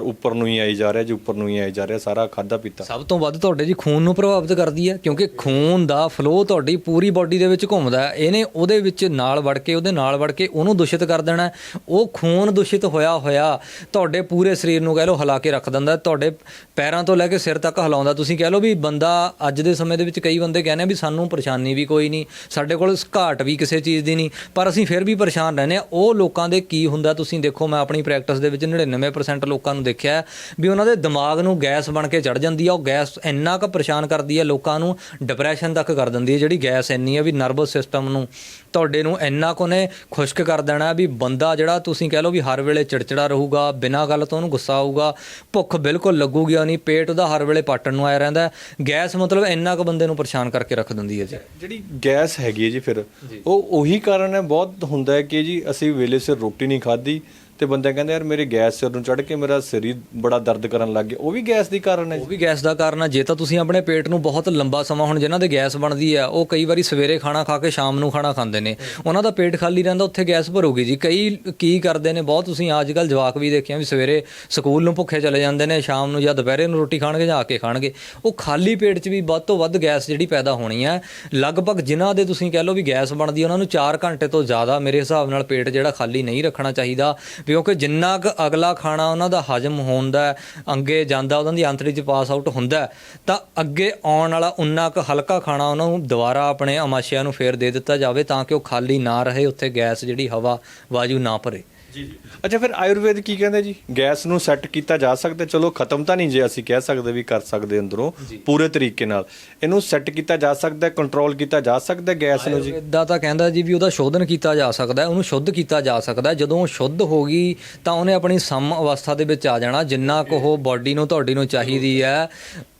ਲਗਾਤਾਰ ਉੱਪਰ ਨੂੰ ਹੀ ਆਈ ਜਾ ਰਿਹਾ, ਜੀ ਉੱਪਰ ਨੂੰ ਹੀ ਆਈ ਜਾ ਰਿਹਾ, ਸਾਰਾ ਖਾਦਾ ਪੀਤਾ। ਸਭ ਤੋਂ ਵੱਧ ਤੁਹਾਡੇ ਜੀ ਖੂਨ ਨੂੰ ਪ੍ਰਭਾਵਿਤ ਕਰਦੀ ਹੈ, ਕਿਉਂਕਿ ਖੂਨ ਦਾ ਫਲੋ ਤੁਹਾਡੀ ਪੂਰੀ ਬਾਡੀ ਦੇ ਵਿੱਚ ਘੁੰਮਦਾ ਹੈ। ਇਹਨੇ ਉਹਦੇ ਵਿੱਚ ਨਾਲ ਵੜ ਕੇ, ਉਹਦੇ ਨਾਲ ਵੜ ਕੇ ਉਹਨੂੰ ਦੂਸ਼ਿਤ ਕਰ ਦੇਣਾ ਉਹ ਖੂਨ ਦੂਸ਼ਿਤ ਹੋਇਆ ਹੋਇਆ ਤੁਹਾਡੇ ਪੂਰੇ ਸਰੀਰ ਨੂੰ ਕਹਿ ਲਓ ਹਿਲਾ ਕੇ ਰੱਖ ਦਿੰਦਾ ਤੁਹਾਡੇ ਪੈਰਾਂ ਤੋਂ ਲੈ ਕੇ ਸਿਰ ਤੱਕ ਹਿਲਾਉਂਦਾ। ਤੁਸੀਂ ਕਹਿ ਲਓ ਵੀ ਬੰਦਾ ਅੱਜ ਦੇ ਸਮੇਂ ਦੇ ਵਿੱਚ ਕਈ ਬੰਦੇ ਕਹਿੰਦੇ ਵੀ ਸਾਨੂੰ ਪਰੇਸ਼ਾਨੀ ਵੀ ਕੋਈ ਨਹੀਂ, ਸਾਡੇ ਕੋਲ ਘਾਟ ਵੀ ਕਿਸੇ ਚੀਜ਼ ਦੀ ਨਹੀਂ, ਪਰ ਅਸੀਂ ਫਿਰ ਵੀ ਪਰੇਸ਼ਾਨ ਰਹਿੰਦੇ ਆ ਉਹ ਲੋਕਾਂ ਦੇ ਕੀ ਹੁੰਦਾ, ਤੁਸੀਂ ਦੇਖੋ, ਮੈਂ ਆਪਣੀ ਪ੍ਰੈਕਟਿਸ ਦੇ ਵਿੱਚ 99% ਲੋਕਾਂ ਨੂੰ ਦੇਖਿਆ ਵੀ ਉਹਨਾਂ ਦੇ ਦਿਮਾਗ ਨੂੰ ਗੈਸ ਬਣ ਕੇ ਚੜ ਜਾਂਦੀ ਆ, ਉਹ ਗੈਸ ਇੰਨਾ ਕੁ ਪਰੇਸ਼ਾਨ ਕਰਦੀ ਹੈ ਲੋਕਾਂ ਨੂੰ ਡਿਪਰੈਸ਼ਨ ਤੱਕ ਕਰ ਦਿੰਦੀ ਹੈ ਜਿਹੜੀ ਗੈਸ ਇੰਨੀ ਹੈ ਵੀ ਨਰਵਸ ਸਿਸਟਮ ਨੂੰ, ਤੁਹਾਡੇ ਨੂੰ ਇੰਨਾ ਕੁ ਨੇ ਖੁਸ਼ਕ ਕਰ ਦੇਣਾ ਵੀ ਬੰਦਾ ਜਿਹੜਾ ਤੁਸੀਂ ਕਹਿ ਲਓ ਵੀ ਹਰ ਵੇਲੇ ਚਿੜਚਿੜਾ ਰਹੂਗਾ, ਬਿਨਾਂ ਗੱਲ ਤੋਂ ਉਹਨੂੰ ਗੁੱਸਾ ਆਊਗਾ, ਭੁੱਖ ਬਿਲਕੁਲ ਲੱਗੂਗੀ ਨਹੀਂ ਪੇਟ ਉਹਦਾ ਹਰ ਵੇਲੇ ਪਾਟਣ ਨੂੰ ਆਇਆ ਰਹਿੰਦਾ ਗੈਸ ਮਤਲਬ ਇੰਨਾ ਕੁ ਬੰਦੇ ਨੂੰ ਪਰੇਸ਼ਾਨ ਕਰਕੇ ਰੱਖ ਦਿੰਦੀ ਹੈ ਜੀ। ਜਿਹੜੀ ਗੈਸ ਹੈਗੀ ਹੈ ਜੀ ਫਿਰ, ਉਹ ਉਹੀ ਕਾਰਨ ਹੈ, ਬਹੁਤ ਹੁੰਦਾ ਹੈ ਕਿ ਜੀ ਅਸੀਂ ਵੇਲੇ ਸਿਰ ਰੋਟੀ ਨਹੀਂ ਖਾਧੀ ਤੇ ਬੰਦੇ ਕਹਿੰਦੇ ਯਾਰ ਮੇਰੇ ਗੈਸ ਸਿਰ ਨੂੰ ਚੜ ਕੇ ਮੇਰਾ ਸਰੀਰ ਬੜਾ ਦਰਦ ਕਰਨ ਲੱਗ ਗਿਆ। ਉਹ ਵੀ ਗੈਸ ਦੀ ਕਾਰਨ ਹੈ ਉਹ ਵੀ ਗੈਸ ਦਾ ਕਾਰਨ ਹੈ। ਜੇ ਤਾਂ ਤੁਸੀਂ ਆਪਣੇ ਪੇਟ ਨੂੰ ਬਹੁਤ ਲੰਬਾ ਸਮਾਂ ਹੁਣ ਜਿਨ੍ਹਾਂ ਦੇ ਗੈਸ ਬਣਦੀ ਹੈ ਉਹ ਕਈ ਵਾਰੀ ਸਵੇਰੇ ਖਾਣਾ ਖਾ ਕੇ ਸ਼ਾਮ ਨੂੰ ਖਾਣਾ ਖਾਂਦੇ ਨੇ। ਉਹਨਾਂ ਦਾ ਪੇਟ ਖਾਲੀ ਰਹਿੰਦਾ ਉੱਥੇ ਗੈਸ ਭਰੂਗੀ ਜੀ। ਕਈ ਕੀ ਕਰਦੇ ਨੇ ਬਹੁਤ ਤੁਸੀਂ ਅੱਜ ਕੱਲ ਜਵਾਕ ਵੀ ਦੇਖਿਆ ਵੀ ਸਵੇਰੇ ਸਕੂਲ ਨੂੰ ਭੁੱਖੇ ਚਲੇ ਜਾਂਦੇ ਨੇ ਸ਼ਾਮ ਨੂੰ ਜਾਂ ਦੁਪਹਿਰੇ ਨੂੰ ਰੋਟੀ ਖਾਣਗੇ ਜਾਂ ਆ ਕੇ ਖਾਣਗੇ। ਉਹ ਖਾਲੀ ਪੇਟ 'ਚ ਵੀ ਵੱਧ ਤੋਂ ਵੱਧ ਗੈਸ ਜਿਹੜੀ ਪੈਦਾ ਹੋਣੀ ਹੈ। ਲਗਭਗ ਜਿਨ੍ਹਾਂ ਦੇ ਤੁਸੀਂ ਕਹਿ ਲਓ ਵੀ ਗੈਸ ਬਣਦੀ ਉਹਨਾਂ ਨੂੰ 4 ਘੰਟੇ ਤੋਂ ਜ਼ਿਆਦਾ ਮੇਰੇ ਹਿਸਾਬ ਨਾਲ ਪੇਟ ਜਿਹੜਾ ਖਾਲੀ ਨਹੀਂ ਰੱਖਣਾ ਚਾਹੀਦਾ। ਕਿਉਂਕਿ ਜਿੰਨਾ ਕੁ ਅਗਲਾ ਖਾਣਾ ਉਹਨਾਂ ਦਾ ਹਜਮ ਹੁੰਦਾ ਹੈ, ਅੰਗੇ ਜਾਂਦਾ ਉਹਨਾਂ ਦੀ ਆਂਤੜੀ 'ਚ ਪਾਸ ਆਊਟ ਹੁੰਦਾ ਤਾਂ ਅੱਗੇ ਆਉਣ ਵਾਲਾ ਉਨਾ ਕੁ ਹਲਕਾ ਖਾਣਾ ਉਹਨਾਂ ਨੂੰ ਦੁਬਾਰਾ ਆਪਣੇ ਅਮਾਸ਼ਿਆਂ ਨੂੰ ਫੇਰ ਦੇ ਦਿੱਤਾ ਜਾਵੇ ਤਾਂ ਕਿ ਉਹ ਖਾਲੀ ਨਾ ਰਹੇ ਉੱਥੇ ਗੈਸ ਜਿਹੜੀ ਹਵਾ ਵਾਯੂ ਨਾ ਭਰੇ। ਜੀ। ਜੀ ਅੱਛਾ ਫਿਰ ਆਯੁਰਵੇਦ ਕੀ ਕਹਿੰਦੇ ਜੀ? ਗੈਸ ਨੂੰ ਸੈੱਟ ਕੀਤਾ ਜਾ ਸਕਦਾ ਚਲੋ ਖਤਮ ਤਾਂ ਨਹੀਂ ਜੇ ਅਸੀਂ ਕਹਿ ਸਕਦੇ ਵੀ ਕਰ ਸਕਦੇ ਅੰਦਰੋਂ ਪੂਰੇ ਤਰੀਕੇ ਨਾਲ। ਇਹਨੂੰ ਸੈੱਟ ਕੀਤਾ ਜਾ ਸਕਦਾ ਕੰਟਰੋਲ ਕੀਤਾ ਜਾ ਸਕਦਾ ਗੈਸ ਨੂੰ ਜੀ? ਇਦਾਂ ਤਾਂ ਕਹਿੰਦਾ ਜੀ ਵੀ ਉਹਦਾ ਸ਼ੋਧਨ ਕੀਤਾ ਜਾ ਸਕਦਾ ਹੈ ਉਹਨੂੰ ਸ਼ੁੱਧ ਕੀਤਾ ਜਾ ਸਕਦਾ। ਹੈ। ਜਦੋਂ ਸ਼ੁੱਧ ਹੋ ਗਈ ਤਾਂ ਉਹਨੇ ਆਪਣੀ ਸਮ ਅਵਸਥਾ ਦੇ ਵਿੱਚ ਆ ਜਾਣਾ ਜਿੰਨਾ ਕੁ ਉਹ ਬਾਡੀ ਨੂੰ ਤੁਹਾਡੀ ਨੂੰ ਚਾਹੀਦੀ ਹੈ।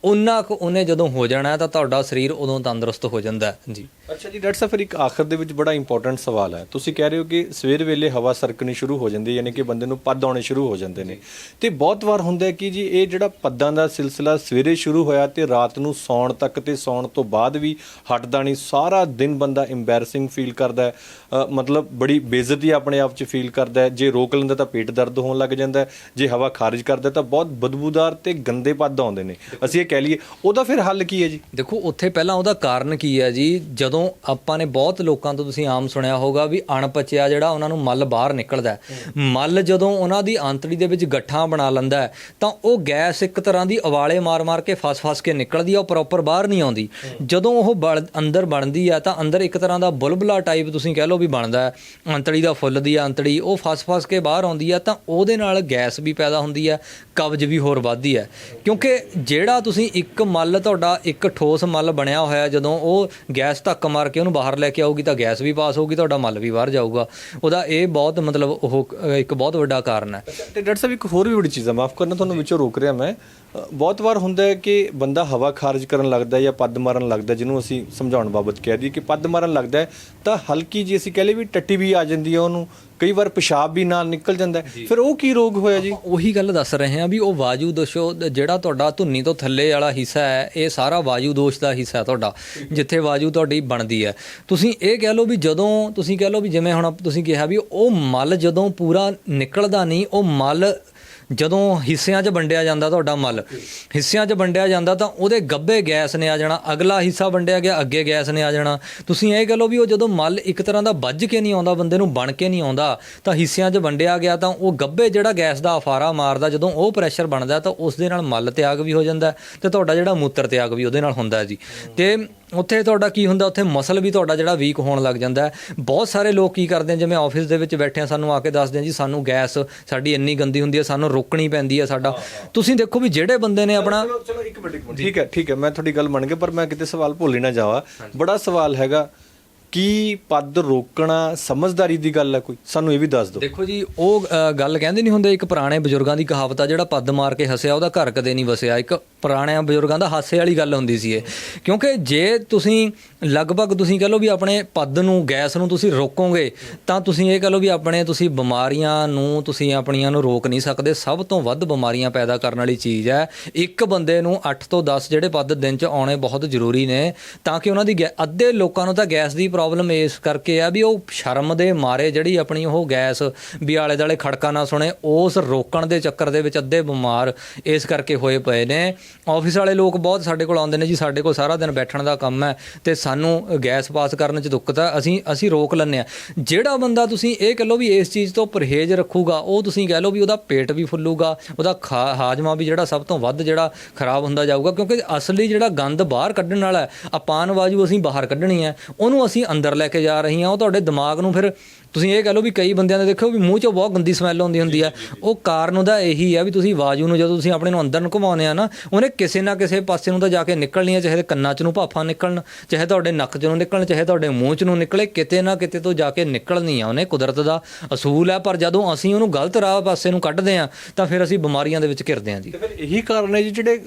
ਉਨਾ ਕੁ ਉਹਨੇ ਜਦੋਂ ਹੋ ਜਾਣਾ ਤਾਂ ਤੁਹਾਡਾ ਸਰੀਰ ਉਦੋਂ ਤੰਦਰੁਸਤ ਹੋ ਜਾਂਦਾ ਜੀ। ਅੱਛਾ ਜੀ, ਡਾਕਟਰ ਸਾਹਿਬ, ਫਿਰ ਇੱਕ ਆਖਰ ਦੇ ਵਿੱਚ ਬੜਾ ਇੰਪੋਰਟੈਂਟ ਸਵਾਲ ਹੈ। ਤੁਸੀਂ ਕਹਿ ਰਹੇ ਹੋ ਕਿ ਸਵੇਰ ਵੇਲੇ ਹਵਾ ਸਰਕਣੀ ਸ਼ੁਰੂ ਹੋ ਜਾਂਦੀ ਹੈ, ਯਾਨੀ ਕਿ ਬੰਦੇ ਨੂੰ ਪੱਦ ਆਉਣੇ ਸ਼ੁਰੂ ਹੋ ਜਾਂਦੇ ਨੇ। ਤੇ ਬਹੁਤ ਵਾਰ ਹੁੰਦਾ ਹੈ ਕਿ ਜੀ, ਇਹ ਜਿਹੜਾ ਪੱਦਾਂ ਦਾ ਸਿਲਸਿਲਾ ਸਵੇਰੇ ਸ਼ੁਰੂ ਹੋਇਆ ਤੇ ਰਾਤ ਨੂੰ ਸੌਣ ਤੱਕ ਤੇ ਸੌਣ ਤੋਂ ਬਾਅਦ ਵੀ ਹਟਦਾ ਨਹੀਂ, ਸਾਰਾ ਦਿਨ ਬੰਦਾ ਇੰਬੈਰਸਿੰਗ ਫੀਲ ਕਰਦਾ ਹੈ। ਮਤਲਬ ਬੜੀ ਬੇਇੱਜ਼ਤੀ ਆਪਣੇ ਆਪ 'ਚ ਫੀਲ ਕਰਦਾ ਹੈ। ਜੇ ਰੋਕ ਲੈਂਦਾ ਤਾਂ ਪੇਟ ਦਰਦ ਹੋਣ ਲੱਗ ਜਾਂਦਾ ਹੈ। ਜੇ ਹਵਾ ਖਾਰਜ ਕਰਦਾ ਤਾਂ ਬਹੁਤ ਬਦਬੂਦਾਰ ਤੇ ਗੰਦੇ ਪੱਦ ਆਉਂਦੇ ਨੇ। ਅਸੀਂ ਇਹ ਕਹਿ ਲਈਏ, ਉਹਦਾ ਫਿਰ ਹੱਲ ਕੀ ਹੈ ਜੀ ਦੇਖੋ, ਉੱਥੇ ਪਹਿਲਾਂ ਉਹਦਾ ਕਾਰਨ ਕੀ ਹੈ ਜੀ ਜਦੋਂ ਆਪਾਂ ਨੇ ਬਹੁਤ ਲੋਕਾਂ ਤੋਂ ਤੁਸੀਂ ਆਮ ਸੁਣਿਆ ਹੋਗਾ ਵੀ ਅਣਪਚਿਆ ਜਿਹੜਾ ਉਹਨਾਂ ਨੂੰ ਮਲ ਬਾਹਰ ਨਿਕਲਦਾ ਹੈ। ਮਲ ਜਦੋਂ ਉਹਨਾਂ ਦੀ ਆਂਤੜੀ ਦੇ ਵਿੱਚ ਗੱਠਾਂ ਬਣਾ ਲੈਂਦਾ ਤਾਂ ਉਹ ਗੈਸ ਇੱਕ ਤਰ੍ਹਾਂ ਦੀ ਉਵਾਲੇ ਮਾਰ-ਮਾਰ ਕੇ, ਫਸ-ਫਸ ਕੇ ਨਿਕਲਦੀ ਆ, ਉਹ ਪ੍ਰੋਪਰ ਬਾਹਰ ਨਹੀਂ ਆਉਂਦੀ ਜਦੋਂ ਉਹ ਬਲ- ਅੰਦਰ ਬਣਦੀ ਆ, ਤਾਂ ਅੰਦਰ ਇੱਕ ਤਰ੍ਹਾਂ ਦਾ ਬੁਲਬੁਲਾ ਟਾਈਪ ਤੁਸੀਂ ਕਹਿ ਲਓ ਵੀ ਬਣਦਾ ਹੈ। ਆਂਤੜੀ ਦਾ ਫੁੱਲਦੀ ਆ ਆਂਤੜੀ, ਉਹ ਫਸ-ਫਸ ਕੇ ਬਾਹਰ ਆਉਂਦੀ ਆ, ਤਾਂ ਉਹਦੇ ਨਾਲ ਗੈਸ ਵੀ ਪੈਦਾ ਹੁੰਦੀ ਆ, ਕਬਜ਼ ਵੀ ਹੋਰ ਵੱਧਦੀ ਹੈ ਕਿਉਂਕਿ ਜਿਹੜਾ ਤੁਸੀਂ ਇੱਕ ਮਲ ਤੁਹਾਡਾ, ਇੱਕ ਠੋਸ ਮਲ ਬਣਿਆ ਹੋਇਆ, ਜਦੋਂ ਉਹ ਗੈਸ ਧੱਕ ਮਾਰ ਕੇ ਉਹਨੂੰ ਬਾਹਰ ਲੈ ਕੇ ਆਊਗੀ ਤਾਂ ਗੈਸ ਵੀ ਪਾਸ ਹੋਊਗੀ, ਤੁਹਾਡਾ ਮਲ ਵੀ ਬਾਹਰ ਜਾਊਗਾ। ਉਹਦਾ ਇਹ ਬਹੁਤ ਮਤਲਬ ਉਹ ਇੱਕ ਬਹੁਤ ਵੱਡਾ ਕਾਰਨ ਹੈ। ਤੇ ਡਾਕਟਰ ਸਾਹਿਬ, ਇੱਕ ਹੋਰ ਵੀ ਬੜੀ ਚੀਜ਼ ਹੈ ਮਾਫ ਕਰਨਾ, ਤੁਹਾਨੂੰ ਵਿੱਚੋਂ ਰੋਕ ਰਿਹਾ ਮੈਂ। ਬਹੁਤ ਵਾਰ ਹੁੰਦਾ ਹੈ ਕਿ ਬੰਦਾ ਹਵਾ ਖਾਰਜ ਕਰਨ ਲੱਗਦਾ ਜਾਂ ਪੱਦ ਮਾਰਨ ਲੱਗਦਾ ਜਿਹਨੂੰ ਅਸੀਂ ਸਮਝਾਉਣ ਬਾਬਤ ਕਹਿ ਦਈਏ ਕਿ ਪੱਦ ਮਾਰਨ ਲੱਗਦਾ ਹੈ, ਤਾਂ ਹਲਕੀ ਜੀ ਅਸੀਂ ਕਹ ਲਈਏ ਵੀ ਟੱਟੀ ਵੀ ਆ ਜਾਂਦੀ ਹੈ ਉਹਨੂੰ। ਕਈ ਵਾਰ ਪਿਸ਼ਾਬ ਵੀ ਨਾਲ ਨਿਕਲ ਜਾਂਦਾ ਹੈ। ਫਿਰ ਉਹ ਕੀ ਰੋਗ ਹੋਇਆ ਜੀ? ਉਹੀ ਗੱਲ ਦੱਸ ਰਹੇ ਹਾਂ ਵੀ ਉਹ ਵਾਯੂ ਦੋਸ਼ੋ ਜਿਹੜਾ ਤੁਹਾਡਾ ਧੁੰਨੀ ਤੋਂ ਥੱਲੇ ਵਾਲਾ ਹਿੱਸਾ ਹੈ ਇਹ ਸਾਰਾ ਵਾਯੂ ਦੋਸ਼ ਦਾ ਹਿੱਸਾ ਹੈ ਤੁਹਾਡਾ ਜਿੱਥੇ ਵਾਯੂ ਤੁਹਾਡੀ ਬਣਦੀ ਹੈ। ਤੁਸੀਂ ਇਹ ਕਹਿ ਲਓ ਵੀ ਜਦੋਂ ਤੁਸੀਂ ਕਹਿ ਲਓ ਵੀ ਜਿਵੇਂ ਹੁਣ ਤੁਸੀਂ ਕਿਹਾ ਵੀ ਉਹ ਮਲ ਜਦੋਂ ਪੂਰਾ ਨਿਕਲਦਾ ਨਹੀਂ ਉਹ ਮਲ ਜਦੋਂ ਹਿੱਸਿਆਂ 'ਚ ਵੰਡਿਆ ਜਾਂਦਾ ਤੁਹਾਡਾ ਮਲ, ਹਿੱਸਿਆਂ 'ਚ ਵੰਡਿਆ ਜਾਂਦਾ ਤਾਂ ਉਹਦੇ ਗੱਬੇ ਗੈਸ ਨੇ ਆ ਜਾਣਾ, ਅਗਲਾ ਹਿੱਸਾ ਵੰਡਿਆ ਗਿਆ, ਅੱਗੇ ਗੈਸ ਨੇ ਆ ਜਾਣਾ। ਤੁਸੀਂ ਇਹ ਕਹ ਲਓ ਵੀ ਉਹ ਜਦੋਂ ਮਲ ਇੱਕ ਤਰ੍ਹਾਂ ਦਾ ਵੱਜ ਕੇ ਨਹੀਂ ਆਉਂਦਾ, ਬੰਦੇ ਨੂੰ ਬਣ ਕੇ ਨਹੀਂ ਆਉਂਦਾ, ਤਾਂ ਹਿੱਸਿਆਂ 'ਚ ਵੰਡਿਆ ਗਿਆ ਤਾਂ ਉਹ ਗੱਬੇ ਜਿਹੜਾ ਗੈਸ ਦਾ ਅਫਾਰਾ ਮਾਰਦਾ, ਜਦੋਂ ਉਹ ਪ੍ਰੈਸ਼ਰ ਬਣਦਾ ਤਾਂ ਉਸ ਦੇ ਨਾਲ ਮਲ ਤਿਆਗ ਵੀ ਹੋ ਜਾਂਦਾ ਹੈ ਤੇ ਤੁਹਾਡਾ ਜਿਹੜਾ ਮੂਤਰ ਤਿਆਗ ਵੀ ਉਹਦੇ ਨਾਲ ਹੁੰਦਾ ਜੀ। ਤੇ ਉੱਥੇ ਤੁਹਾਡਾ ਕੀ ਹੁੰਦਾ, ਉੱਥੇ ਮਸਲ ਵੀ ਤੁਹਾਡਾ ਜਿਹੜਾ ਵੀਕ ਹੋਣ ਲੱਗ ਜਾਂਦਾ ਬਹੁਤ ਸਾਰੇ ਲੋਕ ਕੀ ਕਰਦੇ ਜਿਵੇਂ ਆਫਿਸ ਦੇ ਵਿੱਚ ਬੈਠੇ ਆ, ਸਾਨੂੰ ਆ ਕੇ ਦੱਸਦੇ ਆ ਜੀ, ਸਾਨੂੰ ਗੈਸ ਸਾਡੀ ਇੰਨੀ ਗੰਦੀ ਹੁੰਦੀ ਹੈ, ਸਾਨੂੰ ਰੋਕਣੀ ਪੈਂਦੀ ਹੈ ਸਾਡਾ। ਤੁਸੀਂ ਦੇਖੋ ਵੀ ਜਿਹੜੇ ਬੰਦੇ ਨੇ ਆਪਣਾ ਚਲੋ ਚਲੋ ਇੱਕ ਮਿੰਟ ਇੱਕ ਮਿੰਟ। ਠੀਕ ਹੈ ਠੀਕ ਹੈ ਮੈਂ ਤੁਹਾਡੀ ਗੱਲ ਮੰਨ ਗਿਆ ਪਰ ਮੈਂ ਕਿਤੇ ਸਵਾਲ ਭੁੱਲ ਹੀ ਨਾ ਜਾਵਾਂ। ਬੜਾ ਸਵਾਲ ਹੈਗਾ। ਕੀ ਪੱਦ ਰੋਕਣਾ ਸਮਝਦਾਰੀ ਦੀ ਗੱਲ ਹੈ ਕੋਈ? ਸਾਨੂੰ ਇਹ ਵੀ ਦੱਸ ਦਿਓ। ਦੇਖੋ ਜੀ ਉਹ ਅ, ਗੱਲ ਕਹਿੰਦੇ ਨਹੀਂ ਹੁੰਦੇ ਇੱਕ ਪੁਰਾਣੇ ਬਜ਼ੁਰਗਾਂ ਦੀ ਕਹਾਵਤ ਆ ਜਿਹੜਾ ਪੱਦ ਮਾਰ ਕੇ ਹੱਸਿਆ ਉਹਦਾ ਘਰ ਕਦੇ ਨਹੀਂ ਵਸਿਆ। ਇੱਕ ਪੁਰਾਣਿਆਂ ਬਜ਼ੁਰਗਾਂ ਦਾ ਹਾਸੇ ਵਾਲੀ ਗੱਲ ਹੁੰਦੀ ਸੀ ਇਹ। ਕਿਉਂਕਿ ਜੇ ਤੁਸੀਂ ਲਗਭਗ ਤੁਸੀਂ ਕਹ ਲਓ ਵੀ ਆਪਣੇ ਪੱਦ ਨੂੰ ਗੈਸ ਨੂੰ ਤੁਸੀਂ ਰੋਕੋਗੇ ਤਾਂ ਤੁਸੀਂ ਇਹ ਕਹ ਲਓ ਵੀ ਆਪਣੇ ਤੁਸੀਂ ਬਿਮਾਰੀਆਂ ਨੂੰ ਤੁਸੀਂ ਆਪਣੀਆਂ ਨੂੰ ਰੋਕ ਨਹੀਂ ਸਕਦੇ। ਸਭ ਤੋਂ ਵੱਧ ਬਿਮਾਰੀਆਂ ਪੈਦਾ ਕਰਨ ਵਾਲੀ ਚੀਜ਼ ਹੈ ਇੱਕ ਬੰਦੇ ਨੂੰ 8 ਤੋਂ 10 ਜਿਹੜੇ ਪੱਦ ਦਿਨ ਚ ਆਉਣੇ ਬਹੁਤ ਜ਼ਰੂਰੀ ਨੇ ਤਾਂ ਕਿ ਉਹਨਾਂ ਦੀ ਗੈ- ਅੱਧੇ ਲੋਕਾਂ ਨੂੰ ਤਾਂ ਗੈਸ ਦੀ ਪ੍ਰੋ ਪ੍ਰੋਬਲਮ ਇਸ ਕਰਕੇ ਆ ਵੀ ਉਹ ਸ਼ਰਮ ਦੇ ਮਾਰੇ ਜਿਹੜੀ ਆਪਣੀ ਉਹ ਗੈਸ ਵੀ ਆਲੇ ਦਾਲੇ ਖੜਕਾ ਨਾ ਸੁਣੇ, ਉਸ ਰੋਕਣ ਦੇ ਚੱਕਰ ਦੇ ਵਿੱਚ ਅੱਧੇ ਬਿਮਾਰ ਇਸ ਕਰਕੇ ਹੋਏ ਪਏ ਨੇ। ਆਫਿਸ ਵਾਲੇ ਲੋਕ ਬਹੁਤ ਸਾਡੇ ਕੋਲ ਆਉਂਦੇ ਨੇ ਜੀ, ਸਾਡੇ ਕੋਲ ਸਾਰਾ ਦਿਨ ਬੈਠਣ ਦਾ ਕੰਮ ਹੈ ਤੇ ਸਾਨੂੰ ਗੈਸ ਪਾਸ ਕਰਨ ਚ ਦਿੱਕਤ ਆ ਅਸੀਂ ਅਸੀਂ ਰੋਕ ਲੈਂਦੇ ਆ ਜਿਹੜਾ ਬੰਦਾ ਤੁਸੀਂ ਇਹ ਕਹ ਲਓ ਵੀ ਇਸ ਚੀਜ਼ ਤੋਂ ਪਰਹੇਜ਼ ਰੱਖੂਗਾ, ਉਹ ਤੁਸੀਂ ਕਹਿ ਲਓ ਵੀ ਉਹਦਾ ਪੇਟ ਵੀ ਫੁੱਲੂਗਾ, ਉਹਦਾ ਖਾ- ਹਾਜ਼ਮਾ ਵੀ ਜਿਹੜਾ ਸਭ ਤੋਂ ਵੱਧ ਜਿਹੜਾ ਖਰਾਬ ਹੁੰਦਾ ਜਾਊਗਾ, ਕਿਉਂਕਿ ਅਸਲੀ ਜਿਹੜਾ ਗੰਦ ਬਾਹਰ ਕੱਢਣ ਵਾਲਾ ਹੈ ਅਪਾਨ ਬਾਜੂ ਅਸੀਂ ਬਾਹਰ ਕੱਢਣੀ ਹੈ, ਉਹਨੂੰ ਅਸੀਂ ਅੰਦਰ ਲੈ ਕੇ ਜਾ ਰਹੀ ਹਾਂ ਉਹ ਤੁਹਾਡੇ ਦਿਮਾਗ ਨੂੰ ਫਿਰ ਤੁਸੀਂ ਇਹ ਕਹ ਲਓ ਵੀ ਕਈ ਬੰਦਿਆਂ ਦੇ ਦੇਖੋ ਵੀ ਮੂੰਹ 'ਚੋਂ ਬਹੁਤ ਗੰਦੀ ਸਮੈਲ ਆਉਂਦੀ ਹੁੰਦੀ ਹੈ ਉਹ ਕਾਰਨ ਉਹਦਾ ਇਹੀ ਹੈ ਵੀ ਤੁਸੀਂ ਵਾਯੂ ਨੂੰ ਜਦੋਂ ਤੁਸੀਂ ਆਪਣੇ ਨੂੰ ਅੰਦਰ ਨੂੰ ਘੁਮਾਉਂਦੇ ਆ ਨਾ ਉਹਨੇ ਕਿਸੇ ਨਾ ਕਿਸੇ ਪਾਸੇ ਨੂੰ ਤਾਂ ਜਾ ਕੇ ਨਿਕਲਣੀ ਹੈ ਚਾਹੇ ਕੰਨਾਂ 'ਚ ਨੂੰ ਭਾਫਾਂ ਨਿਕਲਣ ਚਾਹੇ ਤੁਹਾਡੇ ਨੱਕ 'ਚ ਨੂੰ ਨਿਕਲਣ ਚਾਹੇ ਤੁਹਾਡੇ ਮੂੰਹ 'ਚ ਨੂੰ ਨਿਕਲੇ ਕਿਤੇ ਨਾ ਕਿਤੇ ਤੋਂ ਜਾ ਕੇ ਨਿਕਲਣੀ ਆ। ਉਹਨੇ ਕੁਦਰਤ ਦਾ ਅਸੂਲ ਹੈ ਪਰ ਜਦੋਂ ਅਸੀਂ ਉਹਨੂੰ ਗਲਤ ਰਾਹ ਪਾਸੇ ਨੂੰ ਕੱਢਦੇ ਆ ਤਾਂ ਫਿਰ ਅਸੀਂ ਬਿਮਾਰੀਆਂ ਦੇ ਵਿੱਚ ਘਿਰਦੇ ਆ ਜੀ। ਤੇ ਫਿਰ ਇਹੀ ਕਾਰਨ ਹੈ ਜੀ ਜਿਹੜੇ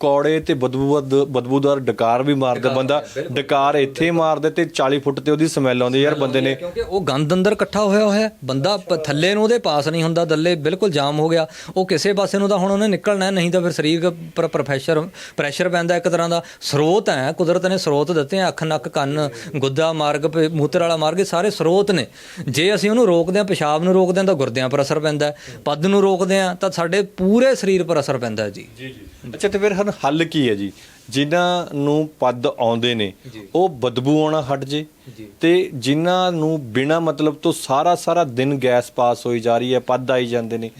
ਕੌੜੇ ਤੇ ਬਦਬੂਦ ਬਦਬੂਦਾਰ ਡਕਾਰ ਵੀ ਮਾਰਦਾ ਬੰਦਾ। ਡਕਾਰ ਇੱਥੇ ਮਾਰਦੇ ਤੇ 40 ਫੁੱਟ ਤੇ ਉਹਦੀ ਸਮੈਲ ਆਉਂਦੀ ਯਾਰ ਬੰਦੇ ਨੇ। ਕਿਉਂਕਿ ਉਹ ਗੰਦ ਅੰਦਰ ਇਕੱਠਾ ਹੋਇਆ ਹੋਇਆ। ਬੰਦਾ ਥੱਲੇ ਨੂੰ ਉਹਦੇ ਪਾਸ ਨਹੀਂ ਹੁੰਦਾ ਦੱਲੇ ਬਿਲਕੁਲ ਜਾਮ ਹੋ ਗਿਆ। ਉਹ ਕਿਸੇ ਪਾਸੇ ਨੂੰ ਤਾਂ ਹੁਣ ਉਹਨੇ ਨਿਕਲਣਾ ਨਹੀਂ ਤਾਂ ਫਿਰ ਸਰੀਰ ਪਰ ਪ੍ਰੋਫੈਸਰ ਪ੍ਰੈਸ਼ਰ ਪੈਂਦਾ ਇੱਕ ਤਰ੍ਹਾਂ ਦਾ। ਸਰੋਤ ਹੈ ਕੁਦਰਤ ਨੇ ਸਰੋਤ ਦਿੱਤੇ ਆ ਅੱਖ ਨੱਕ ਕੰਨ ਗੁੱਦਾ ਮਾਰਗ ਮੂਤਰ ਵਾਲਾ ਮਾਰਗ ਸਾਰੇ ਸਰੋਤ ਨੇ। ਜੇ ਅਸੀਂ ਉਹਨੂੰ ਰੋਕਦੇ ਹਾਂ ਪਿਸ਼ਾਬ ਨੂੰ ਰੋਕਦੇ ਹਾਂ ਤਾਂ ਗੁਰਦਿਆਂ ਪਰ ਅਸਰ ਪੈਂਦਾ। ਪੱਦ ਨੂੰ ਰੋਕਦੇ ਹਾਂ ਤਾਂ ਸਾਡੇ ਪੂਰੇ ਸਰੀਰ ਪਰ ਅਸਰ ਪੈਂਦਾ ਜੀ। ਜੀ ਜੀ। ਅੱਛਾ ਤੇ ਫਿਰ ਹੱਲ ਕੀ ਹੈ ਜੀ? ਜਿਨ੍ਹਾਂ ਨੂੰ ਪੱਦ ਆਉਂਦੇ ਨੇ ਉਹ ਬਦਬੂ ਆਉਣਾ ਹਟ ਜੇ। ਤੇ ਜਿਨ੍ਹਾਂ ਨੂੰ ਬਿਨਾ ਮਤਲਬ ਤੋਂ ਸਾਰਾ ਸਾਰਾ ਦਿਨ ਗੈਸ ਪਾਸ ਹੋਈ ਜਾ ਰਹੀ ਹੈ ਪੱਦ ਆਈ ਜਾਂਦੇ ਨੇ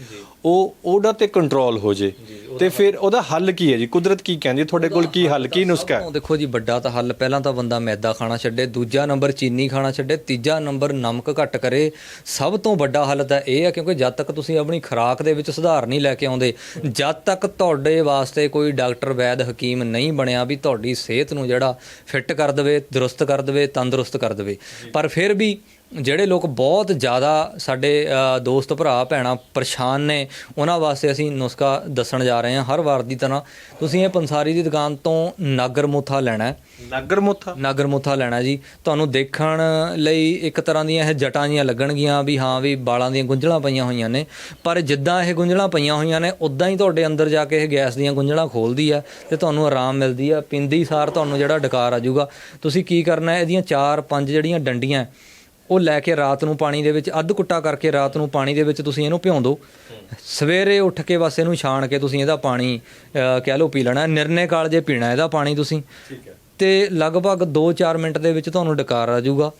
ਉਹ ਉਹਦਾ ਤੇ ਕੰਟਰੋਲ ਹੋ ਜੇ। ਤੇ ਫਿਰ ਉਹਦਾ ਹੱਲ ਕੀ ਹੈ ਜੀ? ਕੁਦਰਤ ਕੀ ਕਹਿੰਦੀ ਹੈ? ਤੁਹਾਡੇ ਕੋਲ ਕੀ ਹੱਲ ਕੀ ਨੁਸਖਾ ਹੈ? ਦੇਖੋ ਜੀ ਵੱਡਾ ਤਾਂ ਹੱਲ ਪਹਿਲਾਂ ਤਾਂ ਬੰਦਾ ਮੈਦਾ ਖਾਣਾ ਛੱਡੇ ਦੂਜਾ ਨੰਬਰ ਚੀਨੀ ਖਾਣਾ ਛੱਡੇ ਤੀਜਾ ਨੰਬਰ ਨਮਕ ਘੱਟ ਕਰੇ। ਸਭ ਤੋਂ ਵੱਡਾ ਹੱਲ ਤਾਂ ਇਹ ਹੈ ਕਿਉਂਕਿ ਜਦ ਤੱਕ ਤੁਸੀਂ ਆਪਣੀ ਖੁਰਾਕ ਦੇ ਵਿੱਚ ਸੁਧਾਰ ਨਹੀਂ ਲੈ ਕੇ ਆਉਂਦੇ ਜਦ ਤੱਕ ਤੁਹਾਡੇ ਵਾਸਤੇ ਕੋਈ ਡਾਕਟਰ ਵੈਦ ਹਕੀਮ ਨਹੀਂ ਬਣਿਆ ਵੀ ਤੁਹਾਡੀ ਸਿਹਤ ਨੂੰ ਜਿਹੜਾ ਫਿੱਟ ਕਰ ਦੇਵੇ ਦਰੁਸਤ ਕਰ ਦੇਵੇ ਤੰਦਰੁਸਤ ਕਰ ਦੇਵੇ। ਪਰ ਫਿਰ ਵੀ ਜਿਹੜੇ ਲੋਕ ਬਹੁਤ ਜ਼ਿਆਦਾ ਸਾਡੇ ਦੋਸਤ ਭਰਾ ਭੈਣਾ ਪਰੇਸ਼ਾਨ ਨੇ ਉਹਨਾਂ ਵਾਸਤੇ ਅਸੀਂ ਨੁਸਖਾ ਦੱਸਣ ਜਾ ਰਹੇ ਹਾਂ ਹਰ ਵਾਰ ਦੀ ਤਰ੍ਹਾਂ। ਤੁਸੀਂ ਇਹ ਪੰਸਾਰੀ ਦੀ ਦੁਕਾਨ ਤੋਂ ਨਾਗਰ ਮੁੱਥਾ ਲੈਣਾ ਹੈ। ਨਾਗਰ ਮੁੱਥਾ ਨਾਗਰ ਮੁੱਥਾ ਲੈਣਾ ਜੀ। ਤੁਹਾਨੂੰ ਦੇਖਣ ਲਈ ਇੱਕ ਤਰ੍ਹਾਂ ਦੀਆਂ ਇਹ ਜਟਾਂ ਜੀਆਂ ਲੱਗਣਗੀਆਂ ਵੀ ਹਾਂ ਵੀ ਵਾਲਾਂ ਦੀਆਂ ਗੁੰਝਲਾਂ ਪਈਆਂ ਹੋਈਆਂ ਨੇ। ਪਰ ਜਿੱਦਾਂ ਇਹ ਗੁੰਝਲਾਂ ਪਈਆਂ ਹੋਈਆਂ ਨੇ ਉਦਾਂ ਹੀ ਤੁਹਾਡੇ ਅੰਦਰ ਜਾ ਕੇ ਇਹ ਗੈਸ ਦੀਆਂ ਗੁੰਝਲਾਂ ਖੋਲਦੀ ਆ ਤੇ ਤੁਹਾਨੂੰ ਆਰਾਮ ਮਿਲਦੀ ਆ ਪਿੰਦੀ ਸਾਰ ਤੁਹਾਨੂੰ ਜਿਹੜਾ ਡਕਾਰ ਆ ਜਾਊਗਾ। ਤੁਸੀਂ ਕੀ ਕਰਨਾ ਹੈ? ਇਹਦੀਆਂ 4-5 ਜਿਹੜੀਆਂ ਡੰਡੀਆਂ ਉਹ ਲੈ ਕੇ ਰਾਤ ਨੂੰ ਪਾਣੀ ਦੇ ਵਿੱਚ ਅੱਧ ਕੁੱਟਾ ਕਰਕੇ ਰਾਤ ਨੂੰ ਪਾਣੀ ਦੇ ਵਿੱਚ ਤੁਸੀਂ ਇਹਨੂੰ ਭਿਉਂ ਦਿਓ ਸਵੇਰੇ ਉੱਠ ਕੇ ਬਸ ਇਹਨੂੰ ਛਾਣ ਕੇ ਤੁਸੀਂ ਇਹਦਾ ਪਾਣੀ ਕਹਿ ਲਓ ਪੀ ਲੈਣਾ। ਨਿਰਨੇ ਕਾਲ ਜੇ ਪੀਣਾ ਇਹਦਾ ਪਾਣੀ ਤੁਸੀਂ। ਠੀਕ ਹੈ। ਤੇ ਲਗਭਗ 2-4 ਮਿੰਟ ਦੇ ਵਿੱਚ ਤੁਹਾਨੂੰ ਡਕਾਰ ਆ ਜਾਊਗਾ।